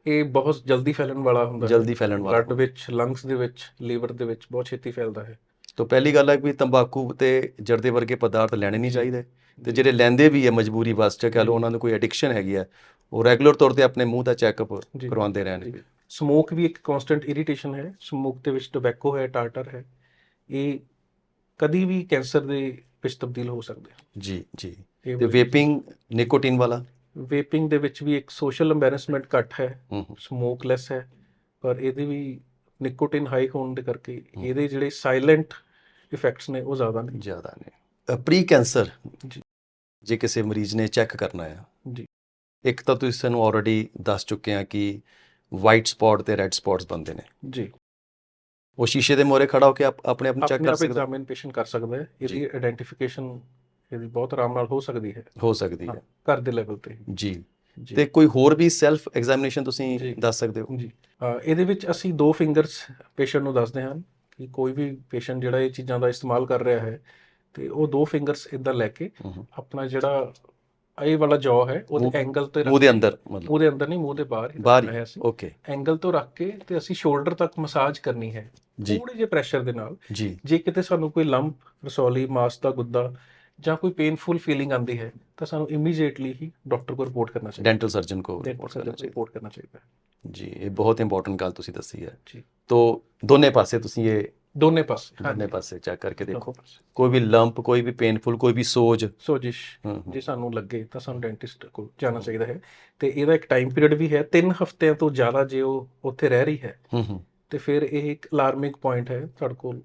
ਇਹ ਬਹੁਤ ਜਲਦੀ ਫੈਲਣ ਵਾਲਾ ਹੁੰਦਾ ਹੈ। ਜਲਦੀ ਫੈਲਣ ਵਾਲਾ ਬਲੱਡ ਵਿੱਚ ਲੰਗਸ ਦੇ ਵਿੱਚ ਲੀਵਰ ਦੇ ਵਿੱਚ ਬਹੁਤ ਛੇਤੀ ਫੈਲਦਾ ਹੈ। ਤੋਂ ਪਹਿਲੀ ਗੱਲ ਹੈ ਵੀ ਤੰਬਾਕੂ ਤੇ ਜਰਦੇ ਵਰਗੇ ਪਦਾਰਥ ਲੈਣੇ ਨਹੀਂ। ਚਾਹੀਦੇ। ਤੇ ਜਿਹੜੇ ਲੈਂਦੇ ਵੀ ਹੈ ਮਜਬੂਰੀ ਵਾਸਤੇ ਕਹ ਜੀ। ਉਹਨਾਂ ਨੂੰ ਕੋਈ ਐਡਿਕਸ਼ਨ ਹੈਗੀ ਹੈ ਉਹ ਰੈਗੂਲਰ ਤੌਰ ਤੇ ਆਪਣੇ ਮੂੰਹ ਦਾ ਚੈੱਕਅਪ। ਕਰਵਾਉਂਦੇ ਰਹਿਣ ਜੀ। ਸਮੋਕ ਵੀ ਇੱਕ ਕਨਸਟੈਂਟ ਇਰੀਟੇਸ਼ਨ ਹੈ। ਸਮੋਕ ਦੇ ਵਿੱਚ ਟੋਬੈਕੋ ਹੈ ਟਾਰਟਰ ਹੈ। ਇਹ ਕਦੀ ਵੀ ਕੈਂਸਰ ਦੇ ਵਿੱਚ ਤਬਦੀਲ ਹੋ ਸਕਦੇ ਜੀ ਜੀ। ਤੇ ਵੇਪਿੰਗ ਨਿਕੋਟਿਨ ਵਾਲਾ? ਵੇਪਿੰਗ ਦੇ ਵਿੱਚ ਵੀ ਇੱਕ ਸੋਸ਼ਲ ਐਮਬੈਰੈਸਮੈਂਟ ਘੱਟ ਹੂੰ, ਸਮੋਕਲੈਸ ਹੈ। ਪਰ ਇਹਦੇ ਵੀ ਨਿਕੋਟਿਨ ਹਾਈ ਹੋਣ ਦੇ ਕਰਕੇ। ਇਹਦੇ ਜਿਹੜੇ ਸਾਇਲੈਂਟ ਇਫੈਕਟਸ ਨੇ ਉਹ ਜ਼ਿਆਦਾ ਨੇ। ਜ਼ਿਆਦਾ ਨੇ। ਪ੍ਰੀ ਕੈਂਸਰ ਜੀ। ਜੇ ਕਿਸੇ ਮਰੀਜ਼ ਨੇ ਚੈੱਕ ਕਰਨਾ ਹੈ ਜੀ। ਇੱਕ ਤਾਂ ਤੁਸੀਂ ਸਾਨੂੰ ਆਲਰੇਡੀ ਦੱਸ ਚੁੱਕੇ ਆ ਕਿ ਵਾਈਟ ਸਪੌਟ ਤੇ ਰੈੱਡ ਸਪੌਟਸ ਬੰਦੇ ਨੇ। ਜੀ। ਉਹ ਸ਼ੀਸ਼ੇ ਦੇ ਮੋਹਰੇ ਖੜਾ ਹੋ ਕੇ ਆਪ- ਆਪਣੇ ਆਪ ਨੂੰ ਚੈੱਕ ਕਰ ਸਕਦਾ। ਐਗਜ਼ਾਮਿਨ ਪੇਸ਼ੈਂਟ ਕਰ ਸਕਦਾ ਹੈ। ਇਹਦੀ ਆਇਡੈਂਟੀਫਿਕੇਸ਼ਨ ਇਹਦੀ ਬਹੁਤ ਆਰਾਮ ਨਾਲ ਹੋ ਸਕਦੀ ਹੈ। ਹੋ ਸਕਦੀ ਹਾਂ। ਹੈ ਘਰ ਦੇ ਲੈਵਲ ਤੇ। ਹੀ। ਜੀ। ਤੇ ਕੋਈ ਹੋਰ ਵੀ ਸੈਲਫ ਐਗਜ਼ਾਮੀਨੇਸ਼ਨ ਤੁਸੀਂ। ਦੱਸ ਸਕਦੇ ਹੋ? ਜੀ। ਇਹਦੇ ਵਿੱਚ ਅਸੀਂ ਦੋ ਫਿੰਗਰਸ ਪੇਸ਼ੈਂਟ ਨੂੰ ਦੱਸਦੇ ਹਾਂ ਕਿ ਕੋਈ ਵੀ ਪੇਸ਼ੈਂਟ ਜਿਹੜਾ ਇਹ ਚੀਜ਼ਾਂ ਦਾ ਇਸਤੇਮਾਲ ਕਰ ਰਿਹਾ ਹੈ ਤੇ ਉਹ ਦੋ ਫਿੰਗਰਸ ਇਦਾਂ ਲੈ ਕੇ ਆਪਣਾ ਜਿਹੜਾ ਇਹ ਵਾਲਾ ਜੌ ਹੈ ਉਹਦੇ ਐਂਗਲ ਤੇ ਮੂੰਹ ਦੇ ਅੰਦਰ ਮਤਲਬ। ਉਹਦੇ ਅੰਦਰ ਨਹੀਂ ਮੂੰਹ ਦੇ ਬਾਹਰ ਹੀ ਬਾਹਰ ਹੈ। ਅਸੀਂ। ਓਕੇ ਐਂਗਲ ਤੋਂ ਰੱਖ ਕੇ ਤੇ ਅਸੀਂ ਸ਼ੋਲਡਰ ਤੱਕ ਮਸਾਜ ਕਰਨੀ ਹੈ। ਥੋੜੇ ਜਿਹੇ ਪ੍ਰੈਸ਼ਰ ਦੇ ਨਾਲ। ਜੀ। ਜੇ ਕਿਤੇ ਸਾਨੂੰ ਕੋਈ ਲੰਪ ਰਸੌਲੀ ਮਾਸ ਦਾ ਗੁੱਦਾ ਜਾਂ ਕੋਈ ਪੇਨਫੁਲ ਫੀਲਿੰਗ ਆਂਦੀ ਹੈ ਤਾਂ ਸਾਨੂੰ ਇਮੀਡੀਏਟਲੀ ਹੀ ਡਾਕਟਰ ਕੋਲ ਰਿਪੋਰਟ ਕਰਨਾ ਚਾਹੀਦਾ। ਡੈਂਟਲ ਸਰਜਨ ਕੋ ਹੈ report ਕਰਨਾ ਚਾਹੀਦਾ। ਰਿਪੋਰਟ ਕਰਨਾ ਚਾਹੀਦਾ ਜੀ ਇਹ ਬਹੁਤ ਇੰਪੋਰਟੈਂਟ ਗੱਲ ਤੁਸੀਂ ਦੱਸੀ ਹੈ। ਜੀ। ਤੋ ਦੋਨੇ ਪਾਸੇ ਤੁਸੀਂ ਇਹ ਦੋਨੇ ਪਾਸੇ ਦੋਨੇ ਪਾਸੇ ਚੈੱਕ ਕਰਕੇ ਦੇਖੋ। ਕੋਈ ਵੀ ਲੰਪ ਕੋਈ ਵੀ ਪੇਨਫੁਲ ਕੋਈ ਵੀ ਸੋਜ। ਸੋਜਿਸ਼। ਜੇ ਸਾਨੂੰ ਲੱਗੇ ਤਾਂ ਸਾਨੂੰ ਡੈਂਟਿਸਟ ਕੋਲ ਜਾਣਾ ਚਾਹੀਦਾ ਹੈ। ਤੇ ਇਹਦਾ ਇੱਕ ਟਾਈਮ ਪੀਰੀਅਡ ਵੀ ਹੈ। 3 ਹਫ਼ਤਿਆਂ ਤੋਂ ਜ਼ਿਆਦਾ ਜੇ ਉਹ ਉੱਥੇ ਰਹਿ ਰਹੀ ਹੈ ਹੂੰ ਹੂੰ। ਤੇ ਫਿਰ ਇਹ ਇੱਕ ਅਲਾਰਮਿੰਗ ਪੁਆਇੰਟ ਹੈ ਤੁਹਾਡੇ ਕੋਲ।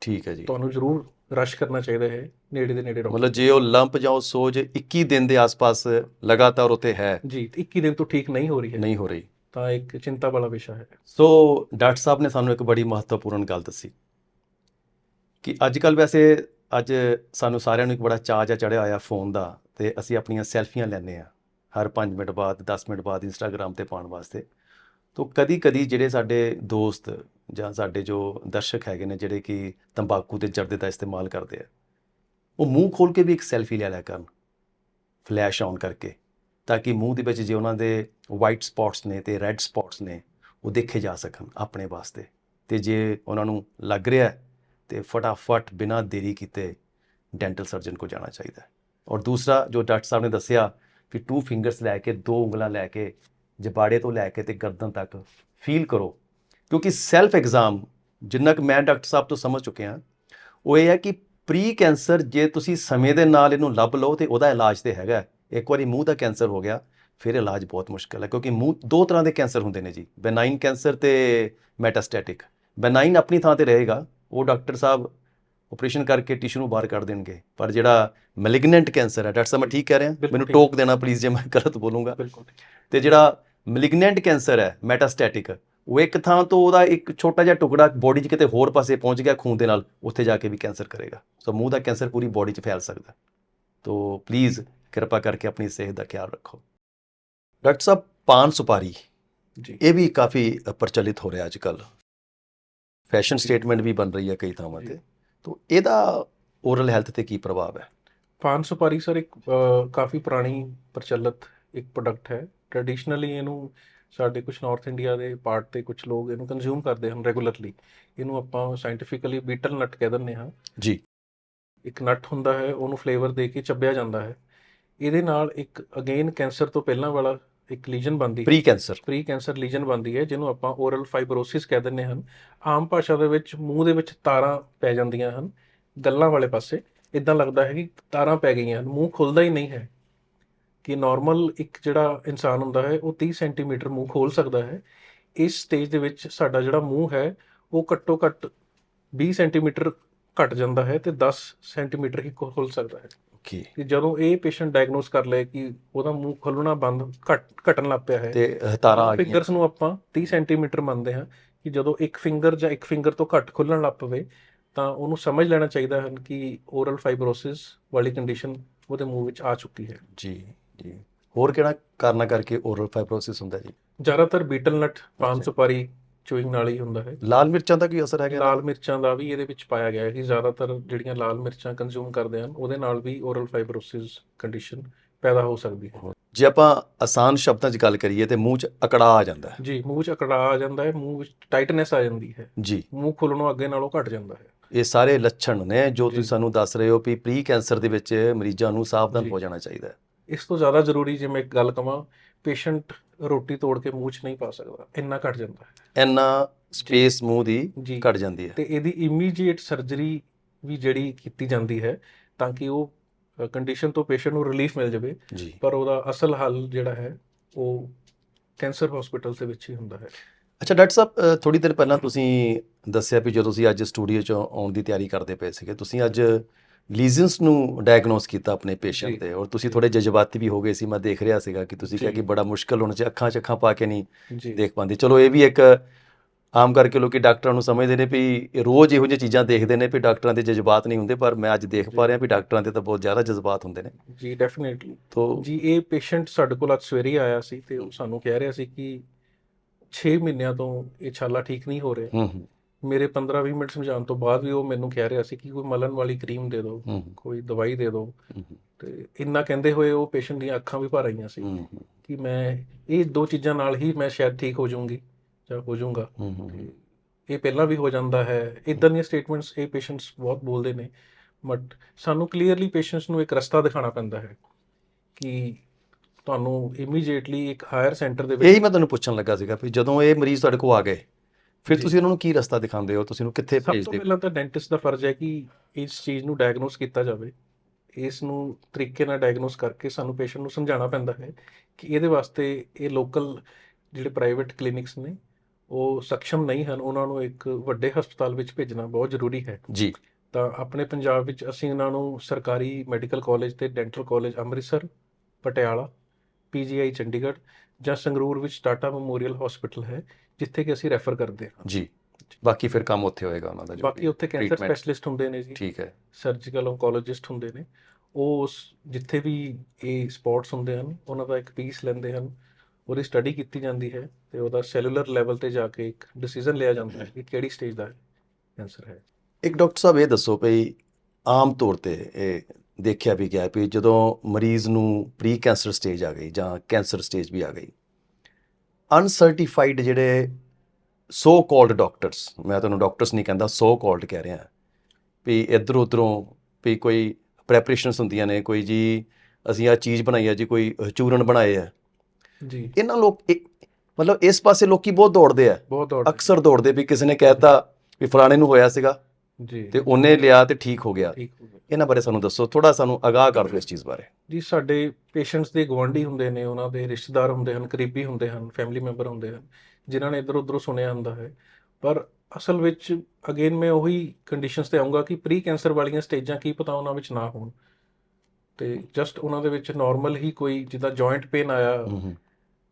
ਠੀਕ ਹੈ ਜੀ। ਤੁਹਾਨੂੰ ਜ਼ਰੂਰ ਰਸ਼ ਕਰਨਾ ਚਾਹੀਦਾ ਹੈ ਨੇੜੇ ਦੇ ਨੇੜੇ ਮਤਲਬ ਜੇ ਉਹ ਲੰਪ ਜਾਂ ਉਹ ਸੋਜ 21 ਦਿਨ ਦੇ ਆਸ-ਪਾਸ ਲਗਾਤਾਰ ਉੱਥੇ ਹੈ। ਜੀ ਤੇ 21 ਦਿਨ ਤੋਂ ਠੀਕ ਨਹੀਂ ਹੋ ਰਹੀ ਹੈ। ਨਹੀਂ ਹੋ ਰਹੀ। ਤਾਂ ਇੱਕ ਚਿੰਤਾ ਵਾਲਾ ਵਿਸ਼ਾ ਹੈ। ਸੋ ਡਾਕਟਰ ਸਾਹਿਬ ਨੇ ਸਾਨੂੰ ਇੱਕ ਬੜੀ ਮਹੱਤਵਪੂਰਨ ਗੱਲ ਦੱਸੀ ਕਿ ਅੱਜ ਕੱਲ ਵੈਸੇ ਅੱਜ ਸਾਨੂੰ ਸਾਰਿਆਂ ਨੂੰ ਇੱਕ ਬੜਾ ਚਾਅ ਜਿਹਾ ਚੜਿਆ ਹੋਇਆ ਫੋਨ ਦਾ ਤੇ ਅਸੀਂ ਆਪਣੀਆਂ ਸੈਲਫੀਆਂ ਲੈਂਦੇ ਆ ਹਰ 5 ਮਿੰਟ ਬਾਅਦ 10 ਮਿੰਟ ਬਾਅਦ ਇੰਸਟਾਗ੍ਰam ਤੇ ਪਾਉਣ ਵਾਸਤੇ। ਤੋਂ ਕਦੀ ਕਦੀ ਜਿਹੜੇ ਸਾਡੇ ਦੋਸਤ ਜਾਂ ਸਾਡੇ ਜੋ ਦਰਸ਼ਕ ਹੈਗੇ ਨੇ ਜਿਹੜੇ ਕਿ ਤੰਬਾਕੂ ਤੇ ਜਰਦੇ ਦਾ ਇਸਤੇਮਾਲ ਕਰਦੇ ਆ ਉਹ ਮੂੰਹ ਖੋਲ ਕੇ ਵੀ ਇੱਕ ਸੈਲਫੀ ਲੈ ਲਿਆ ਕਰਨ ਫਲੈਸ਼ ਆਨ ਕਰਕੇ ਤਾਂ ਕਿ ਮੂੰਹ ਦੇ ਵਿੱਚ ਜੇ ਉਹਨਾਂ ਦੇ ਵਾਈਟ ਸਪੌਟਸ ਨੇ ਤੇ ਰੈੱਡ ਸਪੌਟਸ ਨੇ ਉਹ ਦੇਖੇ ਜਾ ਸਕਣ ਆਪਣੇ ਵਾਸਤੇ। ਤੇ ਜੇ ਉਹਨਾਂ ਨੂੰ ਲੱਗ ਰਿਹਾ ਹੈ, ਤੇ ਫਟਾਫਟ ਬਿਨਾਂ ਦੇਰੀ ਕੀਤੇ ਡੈਂਟਲ ਸਰਜਨ ਕੋ ਜਾਣਾ ਚਾਹੀਦਾ ਹੈ। ਔਰ ਦੂਸਰਾ ਜੋ ਡਾਕਟਰ ਸਾਹਿਬ ਨੇ ਦੱਸਿਆ ਕਿ ਟੂ ਫਿੰਗਰਸ ਲੈ ਕੇ ਦੋ ਉਂਗਲਾਂ ਲੈ ਕੇ ਜਬਾੜੇ ਤੋਂ ਲੈ ਕੇ ਤੇ ਗਰਦਨ ਤੱਕ ਫੀਲ ਕਰੋ। ਕਿਉਂਕਿ ਸੈਲਫ ਐਗਜ਼ਾਮ ਜਿੰਨਾ ਕਿ ਮੈਂ ਡਾਕਟਰ ਸਾਹਿਬ ਤੋਂ ਸਮਝ ਚੁੱਕਿਆ ਉਹ ਇਹ ਹੈ ਕਿ ਪ੍ਰੀ ਕੈਂਸਰ ਜੇ ਤੁਸੀਂ ਸਮੇਂ ਦੇ ਨਾਲ ਇਹਨੂੰ ਲੱਭ ਲਓ ਤੇ ਉਹਦਾ ਇਲਾਜ ਤੇ ਹੈਗਾ। ਇੱਕ ਵਾਰੀ ਮੂੰਹ ਦਾ ਕੈਂਸਰ ਹੋ ਗਿਆ ਫਿਰ ਇਲਾਜ ਬਹੁਤ ਮੁਸ਼ਕਲ ਹੈ ਕਿਉਂਕਿ ਮੂੰਹ ਦੋ ਤਰ੍ਹਾਂ ਦੇ ਕੈਂਸਰ ਹੁੰਦੇ ਨੇ ਜੀ। ਬੈਨਾਈਨ ਕੈਂਸਰ ਤੇ ਮੈਟਾਸਟੈਟਿਕ ਬੈਨਾਈਨ ਆਪਣੀ ਥਾਂ ਤੇ ਰਹੇਗਾ ਉਹ ਡਾਕਟਰ ਸਾਹਿਬ ਆਪਰੇਸ਼ਨ ਕਰਕੇ ਟਿਸ਼ੂ ਨੂੰ ਬਾਹਰ ਕੱਢ ਦੇਣਗੇ। ਪਰ ਜਿਹੜਾ ਮੈਲਿਗਨੈਂਟ ਕੈਂਸਰ ਹੈ ਡਾਕਟਰ ਸਾਹਿਬ ਮੈਂ ਠੀਕ ਕਹਿ ਰਿਹਾ ਮੈਨੂੰ। ਟੋਕ ਦੇਣਾ ਪਲੀਜ਼ ਜੇ ਮੈਂ ਗਲਤ ਬੋਲੂੰਗਾ। ਤੇ ਜਿਹੜਾ ਮੈਲਿਗਨੈਂਟ ਕੈਂਸਰ ਹੈ ਮੈਟਾਸਟੈਟਿਕ ਉਹ ਇੱਕ ਥਾਂ ਤੋਂ ਉਹਦਾ ਇੱਕ ਛੋਟਾ ਜਿਹਾ ਟੁਕੜਾ ਬੋਡੀ 'ਚ ਕਿਤੇ ਹੋਰ ਪਾਸੇ ਪਹੁੰਚ ਗਿਆ ਖੂਨ ਦੇ ਨਾਲ ਉੱਥੇ ਜਾ ਕੇ ਵੀ ਕੈਂਸਰ ਕਰੇਗਾ। ਸੋ ਮੂੰਹ ਦਾ ਕੈਂਸਰ ਪੂਰੀ ਬੋਡੀ 'ਚ ਫੈਲ ਸਕਦਾ। ਤੋ ਪਲੀਜ਼ ਕਿਰਪਾ ਕਰਕੇ ਆਪਣੀ ਸਿਹਤ ਦਾ ਖਿਆਲ ਰੱਖੋ। ਡਾਕਟਰ ਸਾਹਿਬ ਪਾਨ ਸੁਪਾਰੀ। ਜੀ। ਇਹ ਵੀ ਕਾਫੀ ਪ੍ਰਚਲਿਤ ਹੋ ਰਿਹਾ ਅੱਜ ਕੱਲ ਫੈਸ਼ਨ ਸਟੇਟਮੈਂਟ ਵੀ ਬਣ ਰਹੀ ਹੈ ਕਈ ਥਾਵਾਂ ਤੇ। ਤੋ ਇਹਦਾ ਓਰਲ ਹੈਲਥ ਤੇ ਕੀ ਪ੍ਰਭਾਵ ਹੈ? ਪਾਨ ਸੁਪਾਰੀ ਸਰ ਇੱਕ ਕਾਫੀ ਪੁਰਾਣੀ ਪ੍ਰਚਲਿਤ ਇੱਕ ਪ੍ਰੋਡਕਟ ਹੈ। ਟ੍ਰੈਡੀਸ਼ਨਲੀ ਇਹਨੂੰ ਸਾਡੇ ਕੁਝ ਨਾਰਥ ਇੰਡੀਆ ਦੇ ਪਾਰਟ ਤੇ ਕੁਝ ਲੋਕ ਇਹਨੂੰ ਕੰਜ਼ਿਊਮ ਕਰਦੇ ਹਨ ਰੈਗੂਲਰਲੀ ਇਹਨੂੰ ਆਪਾਂ ਸਾਇੰਟੀਫਿਕਲੀ ਬੀਟਲ ਨਟ ਕਹਿ ਦਿੰਦੇ ਹਾਂ। ਜੀ। ਇੱਕ ਨਟ ਹੁੰਦਾ ਹੈ ਉਹਨੂੰ ਫਲੇਵਰ ਦੇ ਕੇ ਚੱਬਿਆ ਜਾਂਦਾ ਹੈ। ਇਹਦੇ ਨਾਲ ਇੱਕ ਅਗੇਨ ਕੈਂਸਰ ਤੋਂ ਪਹਿਲਾਂ ਵਾਲਾ ਇੱਕ ਲੀਜਨ ਬਣਦੀ ਹੈ। Pre cancer pre cancer lesion ਬਣਦੀ ਹੈ ਜਿਹਨੂੰ ਆਪਾਂ ਓਰਲ ਫਾਈਬਰੋਸਿਸ ਕਹਿ ਦਿੰਦੇ ਹਨ। ਆਮ ਭਾਸ਼ਾ ਦੇ ਵਿੱਚ ਮੂੰਹ ਦੇ ਵਿੱਚ ਤਾਰਾਂ ਪੈ ਜਾਂਦੀਆਂ ਹਨ ਗੱਲਾਂ ਵਾਲੇ ਪਾਸੇ। ਇਦਾਂ ਲੱਗਦਾ ਹੈ ਕਿ ਤਾਰਾਂ ਪੈ ਗਈਆਂ ਹਨ। ਮੂੰਹ ਖੁੱਲਦਾ ਹੀ ਨਹੀਂ ਹੈ। ਕਿ ਨਾਰਮਲ ਇੱਕ ਜਿਹੜਾ ਇਨਸਾਨ ਹੁੰਦਾ ਹੈ ਉਹ 30 ਸੈਂਟੀਮੀਟਰ ਮੂੰਹ ਖੋਲ ਸਕਦਾ ਹੈ। ਇਸ ਸਟੇਜ ਦੇ ਵਿੱਚ ਸਾਡਾ ਜਿਹੜਾ ਮੂੰਹ ਹੈ ਉਹ ਘੱਟੋ ਘੱਟ 20 ਸੈਂਟੀਮੀਟਰ ਘਟ ਜਾਂਦਾ ਹੈ ਤੇ 10 ਸੈਂਟੀਮੀਟਰ ਹੀ ਖੁੱਲ ਸਕਦਾ ਹੈ। ਓਕੇ ਕਿ ਜਦੋਂ ਇਹ ਪੇਸ਼ੈਂਟ ਡਾਇਗਨੋਸ ਕਰ ਲਏ ਕਿ ਉਹਦਾ ਮੂੰਹ ਖੁੱਲਣਾ ਬੰਦ ਘਟ ਘਟਣ ਲੱਗ ਪਿਆ ਹੈ ਤੇ ਹਤਾਰਾ ਆ ਗਈਆਂ। ਫਿੰਗਰਸ ਨੂੰ ਆਪਾਂ 30 ਸੈਂਟੀਮੀਟਰ ਮੰਨਦੇ ਹਾਂ ਕਿ ਜਦੋਂ ਇੱਕ ਫਿੰਗਰ ਜਾਂ ਇੱਕ ਫਿੰਗਰ ਤੋਂ ਘੱਟ ਖੁੱਲਣ ਲੱਗ ਪਵੇ ਤਾਂ ਉਹਨੂੰ ਸਮਝ ਲੈਣਾ ਚਾਹੀਦਾ ਹੈ ਕਿ ਓਰਲ ਫਾਈਬਰੋਸਿਸ ਵਾਲੀ ਕੰਡੀਸ਼ਨ ਉਹਦੇ ਮੂੰਹ ਵਿੱਚ ਆ ਚੁੱਕੀ ਹੈ। ਜੀ। ਜੀ। ਹੋਰ ਕਿਹੜਾ ਕਾਰਨਾ ਕਰਕੇ ਓਰਲ ਫਾਈਬਰੋਸਿਸ ਹੁੰਦਾ ਜੀ? ਜ਼ਿਆਦਾਤਰ ਬੀਟਲ ਨਟ ਅੱਛਾ। ਸੁਪਾਰੀ ਚੂਇੰਗ ਨਾਲ ਹੀ ਹੁੰਦਾ ਹੈ। ਲਾਲ ਮਿਰਚਾਂ ਦਾ ਕੀ ਅਸਰ ਹੈਗਾ? ਲਾਲ ਮਿਰਚਾਂ ਦਾ ਵੀ ਇਹਦੇ ਵਿੱਚ ਪਾਇਆ ਗਿਆ ਹੈ ਕਿ ਜ਼ਿਆਦਾਤਰ ਜਿਹੜੀਆਂ ਲਾਲ ਮਿਰਚਾਂ ਕੰਜ਼ਿਊਮ ਕਰਦੇ ਹਨ ਉਹਦੇ ਨਾਲ ਵੀ ਓਰਲ ਫਾਈਬਰੋਸਿਸ ਕੰਡੀਸ਼ਨ ਪੈਦਾ ਹੋ ਸਕਦੀ ਹੈ। ਜੇ ਆਪਾਂ ਆਸਾਨ ਸ਼ਬਦਾਂ 'ਚ ਗੱਲ ਕਰੀਏ ਤੇ ਮੂੰਹ 'ਚ ਅਕੜਾ ਆ ਜਾਂਦਾ ਹੈ। ਜੀ ਮੂੰਹ 'ਚ ਅਕੜਾ ਆ ਜਾਂਦਾ ਹੈ ਮੂੰਹ ਵਿੱਚ ਟਾਈਟਨੈਸ ਆ ਜਾਂਦੀ ਹੈ। ਜੀ। ਮੂੰਹ ਖੁੱਲਣੋਂ ਅੱਗੇ ਨਾਲੋਂ ਘਟ ਜਾਂਦਾ ਹੈ। ਇਹ ਸਾਰੇ ਲੱਛਣ ਨੇ ਜੋ ਤੁਸੀਂ। ਸਾਨੂੰ ਦੱਸ ਰਹੇ ਹੋ ਵੀ ਪ੍ਰੀ ਕੈਂਸਰ ਦੇ ਵਿੱਚ ਮਰੀਜ਼ਾਂ ਨੂੰ ਸਾਵਧਾਨ। ਹੋ ਜਾਣਾ ਚਾਹੀਦਾ ਹੈ। ਇਸ ਤੋਂ ਜ਼ਿਆਦਾ ਜ਼ਰੂਰੀ ਜੇ ਮੈਂ ਇੱਕ ਗੱਲ ਕਵਾਂ ਪੇਸ਼ੈਂਟ ਰੋਟੀ ਤੋੜ ਕੇ ਮੂੰਹ 'ਚ ਨਹੀਂ ਪਾ ਸਕਦਾ ਇੰਨਾ ਘਟ ਜਾਂਦਾ ਹੈ। ਇੰਨਾ ਸਪੇਸ ਮੂੰਹ ਦੀ ਘਟ ਜਾਂਦੀ ਹੈ। ਤੇ ਇਹਦੀ ਇਮੀਡੀਏਟ ਸਰਜਰੀ ਵੀ ਜਿਹੜੀ ਕੀਤੀ ਜਾਂਦੀ ਹੈ ਤਾਂ ਕਿ ਉਹ ਕੰਡੀਸ਼ਨ ਤੋਂ ਪੇਸ਼ੈਂਟ ਨੂੰ ਰਿਲੀਫ ਮਿਲ ਜਾਵੇ। ਪਰ ਉਹਦਾ ਅਸਲ ਹੱਲ ਜਿਹੜਾ ਹੈ ਉਹ ਕੈਂਸਰ ਹਸਪੀਟਲ ਦੇ ਵਿੱਚ ਹੀ ਹੁੰਦਾ ਹੈ। ਅੱਛਾ ਡਾਕਟਰ ਸਾਹਿਬ ਥੋੜੀ ਦੇਰ ਪਹਿਲਾਂ ਤੁਸੀਂ ਦੱਸਿਆ ਵੀ ਜਦੋਂ ਤੁਸੀਂ ਅੱਜ ਸਟੂਡੀਓ 'ਚ ਆਉਣ ਦੀ ਤਿਆਰੀ ਕਰਦੇ ਪਏ ਸੀਗੇ ਤੁਸੀਂ ਅੱਜ ਲੀਜ਼ਨਸ ਨੂੰ ਡਾਇਗਨੋਸ ਕੀਤਾ ਆਪਣੇ ਪੇਸ਼ੈਂਟ। ਤੇ। ਔਰ ਤੁਸੀਂ ਥੋੜੇ ਜਜ਼ਬਾਤੀ ਵੀ ਹੋ ਗਏ ਸੀ ਮੈਂ ਦੇਖ ਰਿਹਾ ਸੀਗਾ ਕਿ ਤੁਸੀਂ ਕਿਹਾ। ਕਿ ਬੜਾ ਮੁਸ਼ਕਲ ਹੁਣ ਚ ਅੱਖਾਂ 'ਚ ਅੱਖਾਂ ਪਾ ਕੇ ਨਹੀਂ ਦੇਖ ਪਾਉਂਦੇ। ਚਲੋ ਇਹ ਵੀ ਇੱਕ ਆਮ ਕਰਕੇ ਲੋਕੀ ਡਾਕਟਰਾਂ ਨੂੰ ਸਮਝਦੇ ਨੇ ਵੀ ਰੋਜ਼ ਇਹੋ ਜਿਹੀਆਂ ਚੀਜ਼ਾਂ ਦੇਖਦੇ ਨੇ ਵੀ ਡਾਕਟਰਾਂ ਦੇ ਜਜ਼ਬਾਤ ਨਹੀਂ ਹੁੰਦੇ ਪਰ ਮੈਂ ਅੱਜ ਦੇਖ ਪਾ ਰਿਹਾ ਵੀ ਡਾਕਟਰਾਂ ਦੇ ਤਾਂ ਬਹੁਤ ਜ਼ਿਆਦਾ ਜਜ਼ਬਾਤ ਹੁੰਦੇ ਨੇ। ਜੀ ਡੈਫੀਨਿਟਲੀ ਤੋਂ ਜੀ ਇਹ ਪੇਸ਼ੈਂਟ ਸਾਡੇ ਕੋਲ ਅੱਜ ਸਵੇਰੇ ਆਇਆ ਸੀ ਤੇ ਉਹ ਸਾਨੂੰ ਕਹਿ ਰਿਹਾ ਸੀ ਕਿ 6 ਮਹੀਨਿਆਂ ਤੋਂ ਇਹ ਛਾਲਾ ਠੀਕ ਨਹੀਂ ਹੋ ਰਿਹਾ। ਹੂੰ ਹੂੰ। ਮੇਰੇ 15-20 ਮਿੰਟ ਸਮਝਾਉਣ ਤੋਂ ਬਾਅਦ ਵੀ ਉਹ ਮੈਨੂੰ ਕਹਿ ਰਿਹਾ ਸੀ ਕਿ ਕੋਈ ਮਲਣ ਵਾਲੀ ਕਰੀਮ ਦੇ ਦਿਓ ਕੋਈ ਦਵਾਈ ਦੇ ਦਿਓ। ਤੇ ਇੰਨਾ ਕਹਿੰਦੇ ਹੋਏ ਉਹ ਪੇਸ਼ੈਂਟ ਦੀਆਂ ਅੱਖਾਂ ਵੀ ਭਰ ਆਈਆਂ ਸੀ ਕਿ ਮੈਂ ਇਹ ਦੋ ਚੀਜ਼ਾਂ ਨਾਲ ਹੀ ਮੈਂ ਸ਼ਾਇਦ ਠੀਕ ਹੋ ਜਾਊਂਗੀ ਜਾਂ ਹੋ ਜਾਊਂਗਾ। ਇਹ ਪਹਿਲਾਂ ਵੀ ਹੋ ਜਾਂਦਾ ਹੈ। ਇਦਾਂ ਦੀਆਂ ਸਟੇਟਮੈਂਟਸ ਇਹ ਪੇਸ਼ੈਂਟਸ ਬਹੁਤ ਬੋਲਦੇ ਨੇ। ਬਟ ਸਾਨੂੰ ਕਲੀਅਰਲੀ ਪੇਸ਼ੈਂਟਸ ਨੂੰ ਇੱਕ ਰਸਤਾ ਦਿਖਾਉਣਾ ਪੈਂਦਾ ਹੈ ਕਿ ਤੁਹਾਨੂੰ ਇਮੀਡੀਏਟਲੀ ਇੱਕ ਹਾਇਰ ਸੈਂਟਰ ਦੇ ਵਿੱਚ ਇਹੀ ਮੈਂ ਤੁਹਾਨੂੰ ਪੁੱਛਣ ਲੱਗਾ ਸੀਗਾ ਵੀ ਜਦੋਂ ਇਹ ਮਰੀਜ਼ ਤੁਹਾਡੇ ਕੋਲ ਆ ਗਏ ਫਿਰ। ਤੁਸੀਂ ਉਹਨਾਂ ਨੂੰ ਕੀ ਰਸਤਾ ਦਿਖਾਉਂਦੇ ਹੋ? ਤੁਸੀਂ ਉਹਨੂੰ ਕਿੱਥੇ ਸਭ ਤੋਂ ਭੇਜਦੇ? ਹੋ ਪਹਿਲਾਂ ਤਾਂ ਡੈਂਟਿਸਟ ਦਾ ਫਰਜ਼ ਹੈ ਕਿ ਇਸ ਚੀਜ਼ ਨੂੰ ਡਾਇਗਨੋਸ ਕੀਤਾ ਜਾਵੇ। ਇਸ ਨੂੰ ਤਰੀਕੇ ਨਾਲ ਡਾਇਗਨੋਸ ਕਰਕੇ ਸਾਨੂੰ ਪੇਸ਼ੈਂਟ ਨੂੰ ਸਮਝਾਉਣਾ ਪੈਂਦਾ ਹੈ ਕਿ ਇਹਦੇ ਵਾਸਤੇ ਇਹ ਲੋਕਲ ਜਿਹੜੇ ਪ੍ਰਾਈਵੇਟ ਕਲੀਨਿਕਸ ਨੇ ਉਹ ਸક્ષਮ ਨਹੀਂ ਹਨ। ਉਹਨਾਂ ਨੂੰ ਇੱਕ ਵੱਡੇ ਹਸਪਤਾਲ ਵਿੱਚ ਭੇਜਣਾ ਬਹੁਤ ਜ਼ਰੂਰੀ ਹੈ। ਜੀ। ਤਾਂ ਆਪਣੇ ਪੰਜਾਬ ਵਿੱਚ ਅਸੀਂ ਇਹਨਾਂ ਨੂੰ ਸਰਕਾਰੀ ਮੈਡੀਕਲ ਕਾਲਜ ਤੇ dental college Amritsar Patiala PGI Chandigarh ਜਾਂ ਸੰਗਰੂਰ ਵਿੱਚ ਟਾਟਾ ਮੈਮੋਰੀਅਲ ਹਸਪੀਟਲ ਹੈ ਜਿੱਥੇ ਕਿ ਅਸੀਂ ਰੈਫਰ ਕਰਦੇ ਹਾਂ। ਜੀ। ਬਾਕੀ ਫਿਰ ਕੰਮ ਉੱਥੇ ਹੋਏਗਾ ਉਹਨਾਂ ਦਾ ਜੋ ਬਾਕੀ। ਉੱਥੇ ਕੈਂਸਰ treatment। ਸਪੈਸ਼ਲਿਸਟ ਹੁੰਦੇ ਨੇ ਜੀ। ਠੀਕ ਹੈ। ਸਰਜੀਕਲ ਓਨਕੋਲੋਜਿਸਟ ਹੁੰਦੇ ਨੇ। ਉਹ ਉਸ ਜਿੱਥੇ ਵੀ ਇਹ ਸਪੌਟਸ ਹੁੰਦੇ ਹਨ ਉਹਨਾਂ ਦਾ ਇੱਕ ਪੀਸ ਲੈਂਦੇ ਹਨ। ਉਹਦੀ ਸਟੱਡੀ ਕੀਤੀ ਜਾਂਦੀ ਹੈ ਤੇ ਉਹਦਾ ਸੈਲੂਲਰ ਲੈਵਲ ਤੇ ਜਾ ਕੇ ਇੱਕ ਡਿਸੀਜਨ ਲਿਆ ਜਾਂਦਾ ਹੈ ਕਿ ਕਿਹੜੀ ਸਟੇਜ ਦਾ ਕੈਂਸਰ ਹੈ। ਇੱਕ ਡਾਕਟਰ ਸਾਹਿਬ ਇਹ ਦੱਸੋ ਭਈ ਆਮ ਤੌਰ ਤੇ ਇਹ ਦੇਖਿਆ ਵੀ ਗਿਆ ਵੀ ਜਦੋਂ ਮਰੀਜ਼ ਨੂੰ ਪ੍ਰੀ ਕੈਂਸਰ ਸਟੇਜ ਆ ਗਈ ਜਾਂ ਕੈਂਸਰ ਸਟੇਜ ਵੀ ਆ ਗਈ ਅਨਸਰਟੀਫਾਈਡ ਜਿਹੜੇ ਸੋ ਕਾਲਡ ਡਾਕਟਰਸ ਮੈਂ ਤੁਹਾਨੂੰ ਡਾਕਟਰਸ ਨਹੀਂ ਕਹਿੰਦਾ ਸੋ ਕਾਲਡ ਕਹਿ ਰਿਹਾ। ਵੀ ਇੱਧਰ ਉੱਧਰੋਂ ਵੀ ਕੋਈ ਪ੍ਰੈਪਰੇਸ਼ਨਸ ਹੁੰਦੀਆਂ ਨੇ ਕੋਈ ਜੀ ਅਸੀਂ ਆ ਚੀਜ਼ ਬਣਾਈ ਆ ਜੀ ਕੋਈ ਚੂਰਨ ਬਣਾਏ ਆ। ਜੀ। ਇਹਨਾਂ ਲੋਕ ਮਤਲਬ ਇਸ ਪਾਸੇ ਲੋਕੀ ਬਹੁਤ ਦੌੜਦੇ ਆ। ਬਹੁਤ ਦੌੜ ਅਕਸਰ ਦੌੜਦੇ ਵੀ ਕਿਸੇ ਨੇ ਕਹਿਤਾ ਵੀ ਫਲਾਣੇ ਨੂੰ ਹੋਇਆ ਸੀਗਾ। ਜੀ। ਤੇ ਉਹਨੇ ਲਿਆ ਤੇ ਠੀਕ ਹੋ ਗਿਆ। ਠੀਕ ਹੋ ਗਿਆ। ਇਹਨਾਂ ਬਾਰੇ ਸਾਨੂੰ ਦੱਸੋ ਥੋੜਾ ਸਾਨੂੰ ਅਗਾਹ ਕਰ ਦਿਓ ਇਸ ਚੀਜ਼ ਬਾਰੇ। ਜੀ ਸਾਡੇ ਪੇਸ਼ੈਂਟਸ ਦੇ ਗਵਾਂਢੀ ਹੁੰਦੇ ਨੇ ਉਹਨਾਂ ਦੇ ਰਿਸ਼ਤੇਦਾਰ ਹੁੰਦੇ ਹਨ ਕਰੀਬੀ ਹੁੰਦੇ ਹਨ ਫੈਮਿਲੀ ਮੈਂਬਰ ਹੁੰਦੇ ਹਨ ਜਿਨ੍ਹਾਂ ਨੇ ਇੱਧਰ ਉੱਧਰੋਂ ਸੁਣਿਆ ਹੁੰਦਾ ਹੈ। ਪਰ ਅਸਲ ਵਿੱਚ ਅਗੇਨ ਮੈਂ ਉਹੀ ਕੰਡੀਸ਼ਨਸ ਤੇ ਆਉਂਗਾ ਕਿ ਪ੍ਰੀ ਕੈਂਸਰ ਵਾਲੀਆਂ ਸਟੇਜਾਂ ਕੀ ਪਤਾ ਉਹਨਾਂ ਵਿੱਚ ਨਾ ਹੋਣ। ਤੇ ਜਸਟ ਉਹਨਾਂ ਦੇ ਵਿੱਚ ਨਾਰਮਲ ਹੀ ਕੋਈ ਜਿੱਦਾਂ ਜੁਆਇੰਟ ਪੇਨ ਆਇਆ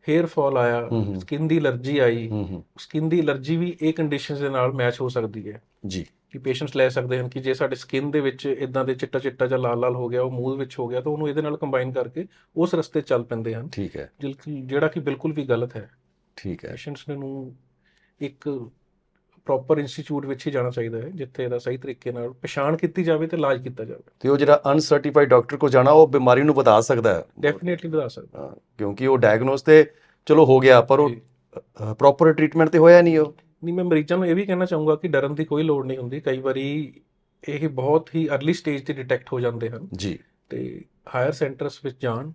ਹੇਅਰ ਫਾਲ ਆਇਆ। ਸਕਿਨ ਦੀ ਅਲਰਜੀ ਆਈ ਸਕਿਨ ਦੀ ਅਲਰਜੀ ਵੀ ਇਹ ਕੰਡੀਸ਼ਨਸ ਦੇ ਨਾਲ ਮੈਚ ਹੋ ਸਕਦੀ ਹੈ। ਜੀ। ਕਿ ਪੇਸ਼ੈਂਟਸ ਲੈ ਸਕਦੇ ਹਨ ਕਿ ਜੇ ਸਾਡੇ ਸਕਿਨ ਦੇ ਵਿੱਚ ਇਦਾਂ ਦੇ ਚਿੱਟਾ ਚਿੱਟਾ ਜਾਂ ਲਾਲ ਲਾਲ ਹੋ ਗਿਆ ਉਹ ਮੂੰਹ ਵਿੱਚ ਹੋ ਗਿਆ ਤਾਂ ਉਹਨੂੰ ਇਹਦੇ ਨਾਲ ਕੰਬਾਈਨ ਕਰਕੇ ਉਸ ਰਸਤੇ ਚੱਲ ਪੈਂਦੇ ਹਨ। ਠੀਕ ਹੈ। ਜਿਹੜਾ ਕਿ ਬਿਲਕੁਲ ਵੀ ਗਲਤ ਹੈ। ਠੀਕ ਹੈ। ਪੇਸ਼ੈਂਟਸ ਨੂੰ ਇੱਕ ਪ੍ਰੋਪਰ ਇੰਸਟੀਚਿਊਟ ਵਿੱਚ ਹੀ ਜਾਣਾ ਚਾਹੀਦਾ ਹੈ ਜਿੱਥੇ ਇਹਦਾ ਸਹੀ ਤਰੀਕੇ ਨਾਲ ਪਛਾਣ ਕੀਤੀ ਜਾਵੇ ਤੇ ਇਲਾਜ ਕੀਤਾ ਜਾਵੇ। ਤੇ ਉਹ ਜਿਹੜਾ ਅਨਸਰਟੀਫਾਈਡ ਡਾਕਟਰ ਕੋ ਜਾਣਾ ਉਹ ਬਿਮਾਰੀ ਨੂੰ ਵਧਾ ਸਕਦਾ ਹੈ? ਡੈਫੀਨਿਟਲੀ ਵਧਾ ਸਕਦਾ। ਹਾਂ, ਕਿਉਂਕਿ ਉਹ ਡਾਇਗਨੋਸ ਤੇ ਚਲੋ ਹੋ ਗਿਆ ਪਰ ਉਹ। ਪ੍ਰੋਪਰ ਟ੍ਰੀਟਮੈਂਟ ਤੇ ਹੋਇਆ ਨਹੀਂ ਉਹ। ਨਹੀਂ ਮੈਂ ਮਰੀਜ਼ਾਂ ਨੂੰ ਇਹ ਵੀ ਕਹਿਣਾ ਚਾਹੂੰਗਾ ਕਿ ਡਰਨ ਦੀ ਕੋਈ ਲੋੜ ਨਹੀਂ ਹੁੰਦੀ। ਕਈ ਵਾਰੀ ਇਹ ਬਹੁਤ ਹੀ अर्ਲੀ ਸਟੇਜ ਤੇ ਡਿਟੈਕਟ ਹੋ ਜਾਂਦੇ ਹਨ। ਜੀ। ਤੇ ਹਾਇਰ ਸੈਂਟਰਸ ਵਿੱਚ ਜਾਣ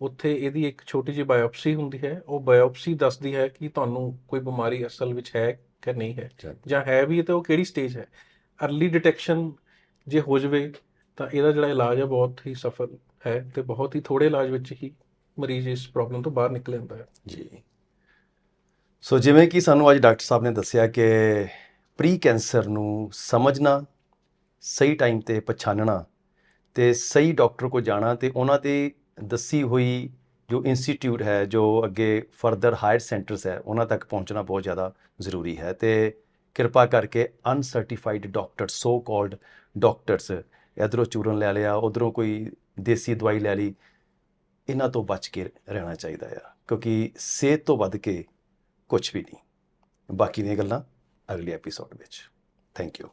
ਉੱਥੇ ਇਹਦੀ ਇੱਕ ਛੋਟੀ ਜਿਹੀ ਬਾਇਓਪਸੀ ਹੁੰਦੀ ਹੈ। ਉਹ ਬਾਇਓਪਸੀ ਦੱਸਦੀ ਹੈ ਕਿ ਤੁਹਾਨੂੰ ਕੋਈ ਬਿਮਾਰੀ ਅਸਲ ਵਿੱਚ ਹੈ ਕਿ ਨਹੀਂ ਹੈ ਜਾਂ ਹੈ ਵੀ ਤਾਂ ਉਹ ਕਿਹੜੀ ਸਟੇਜ ਹੈ। अर्ਲੀ ਡਿਟੈਕਸ਼ਨ ਜੇ ਹੋ ਜਵੇ ਤਾਂ ਇਹਦਾ ਜਿਹੜਾ ਇਲਾਜ ਹੈ ਬਹੁਤ ਹੀ ਸਫਲ ਹੈ ਤੇ ਬਹੁਤ ਹੀ ਥੋੜੇ ਇਲਾਜ ਵਿੱਚ ਹੀ ਮਰੀਜ਼ ਇਸ ਪ੍ਰੋਬਲਮ ਤੋਂ ਬਾਹਰ ਨਿਕਲ ਜਾਂਦਾ ਹੈ। ਜੀ। ਸੋ ਜਿਵੇਂ ਕਿ ਸਾਨੂੰ ਅੱਜ ਡਾਕਟਰ ਸਾਹਿਬ ਨੇ ਦੱਸਿਆ ਕਿ ਪ੍ਰੀ ਕੈਂਸਰ ਨੂੰ ਸਮਝਣਾ, ਸਹੀ ਟਾਈਮ ਤੇ ਪਛਾਣਨਾ ਤੇ ਸਹੀ ਡਾਕਟਰ ਕੋ ਜਾਣਾ ਤੇ ਉਹਨਾਂ ਦੇ ਦੱਸੀ ਹੋਈ ਜੋ ਇੰਸਟੀਚਿਊਟ ਹੈ, ਜੋ ਅੱਗੇ ਫਰਦਰ ਹਾਇਰ ਸੈਂਟਰਸ ਹੈ, ਉਹਨਾਂ ਤੱਕ ਪਹੁੰਚਣਾ ਬਹੁਤ ਜ਼ਿਆਦਾ ਜ਼ਰੂਰੀ ਹੈ ਤੇ ਕਿਰਪਾ ਕਰਕੇ uncertified doctor so called doctors ਇਧਰੋਂ ਚੂਰਨ ਲੈ ਲਿਆ, ਉਧਰੋਂ ਕੋਈ ਦੇਸੀ ਦਵਾਈ ਲੈ ਲਈ, ਇਹਨਾਂ ਤੋਂ ਬਚ ਕੇ ਰਹਿਣਾ ਚਾਹੀਦਾ ਆ ਕਿਉਂਕਿ ਸਿਹਤ ਤੋਂ ਵੱਧ ਕੇ ਕੁਝ ਵੀ ਨਹੀਂ। ਬਾਕੀ ਦੀਆਂ ਗੱਲਾਂ ਅਗਲੇ ਐਪੀਸੋਡ ਵਿੱਚ। Thank you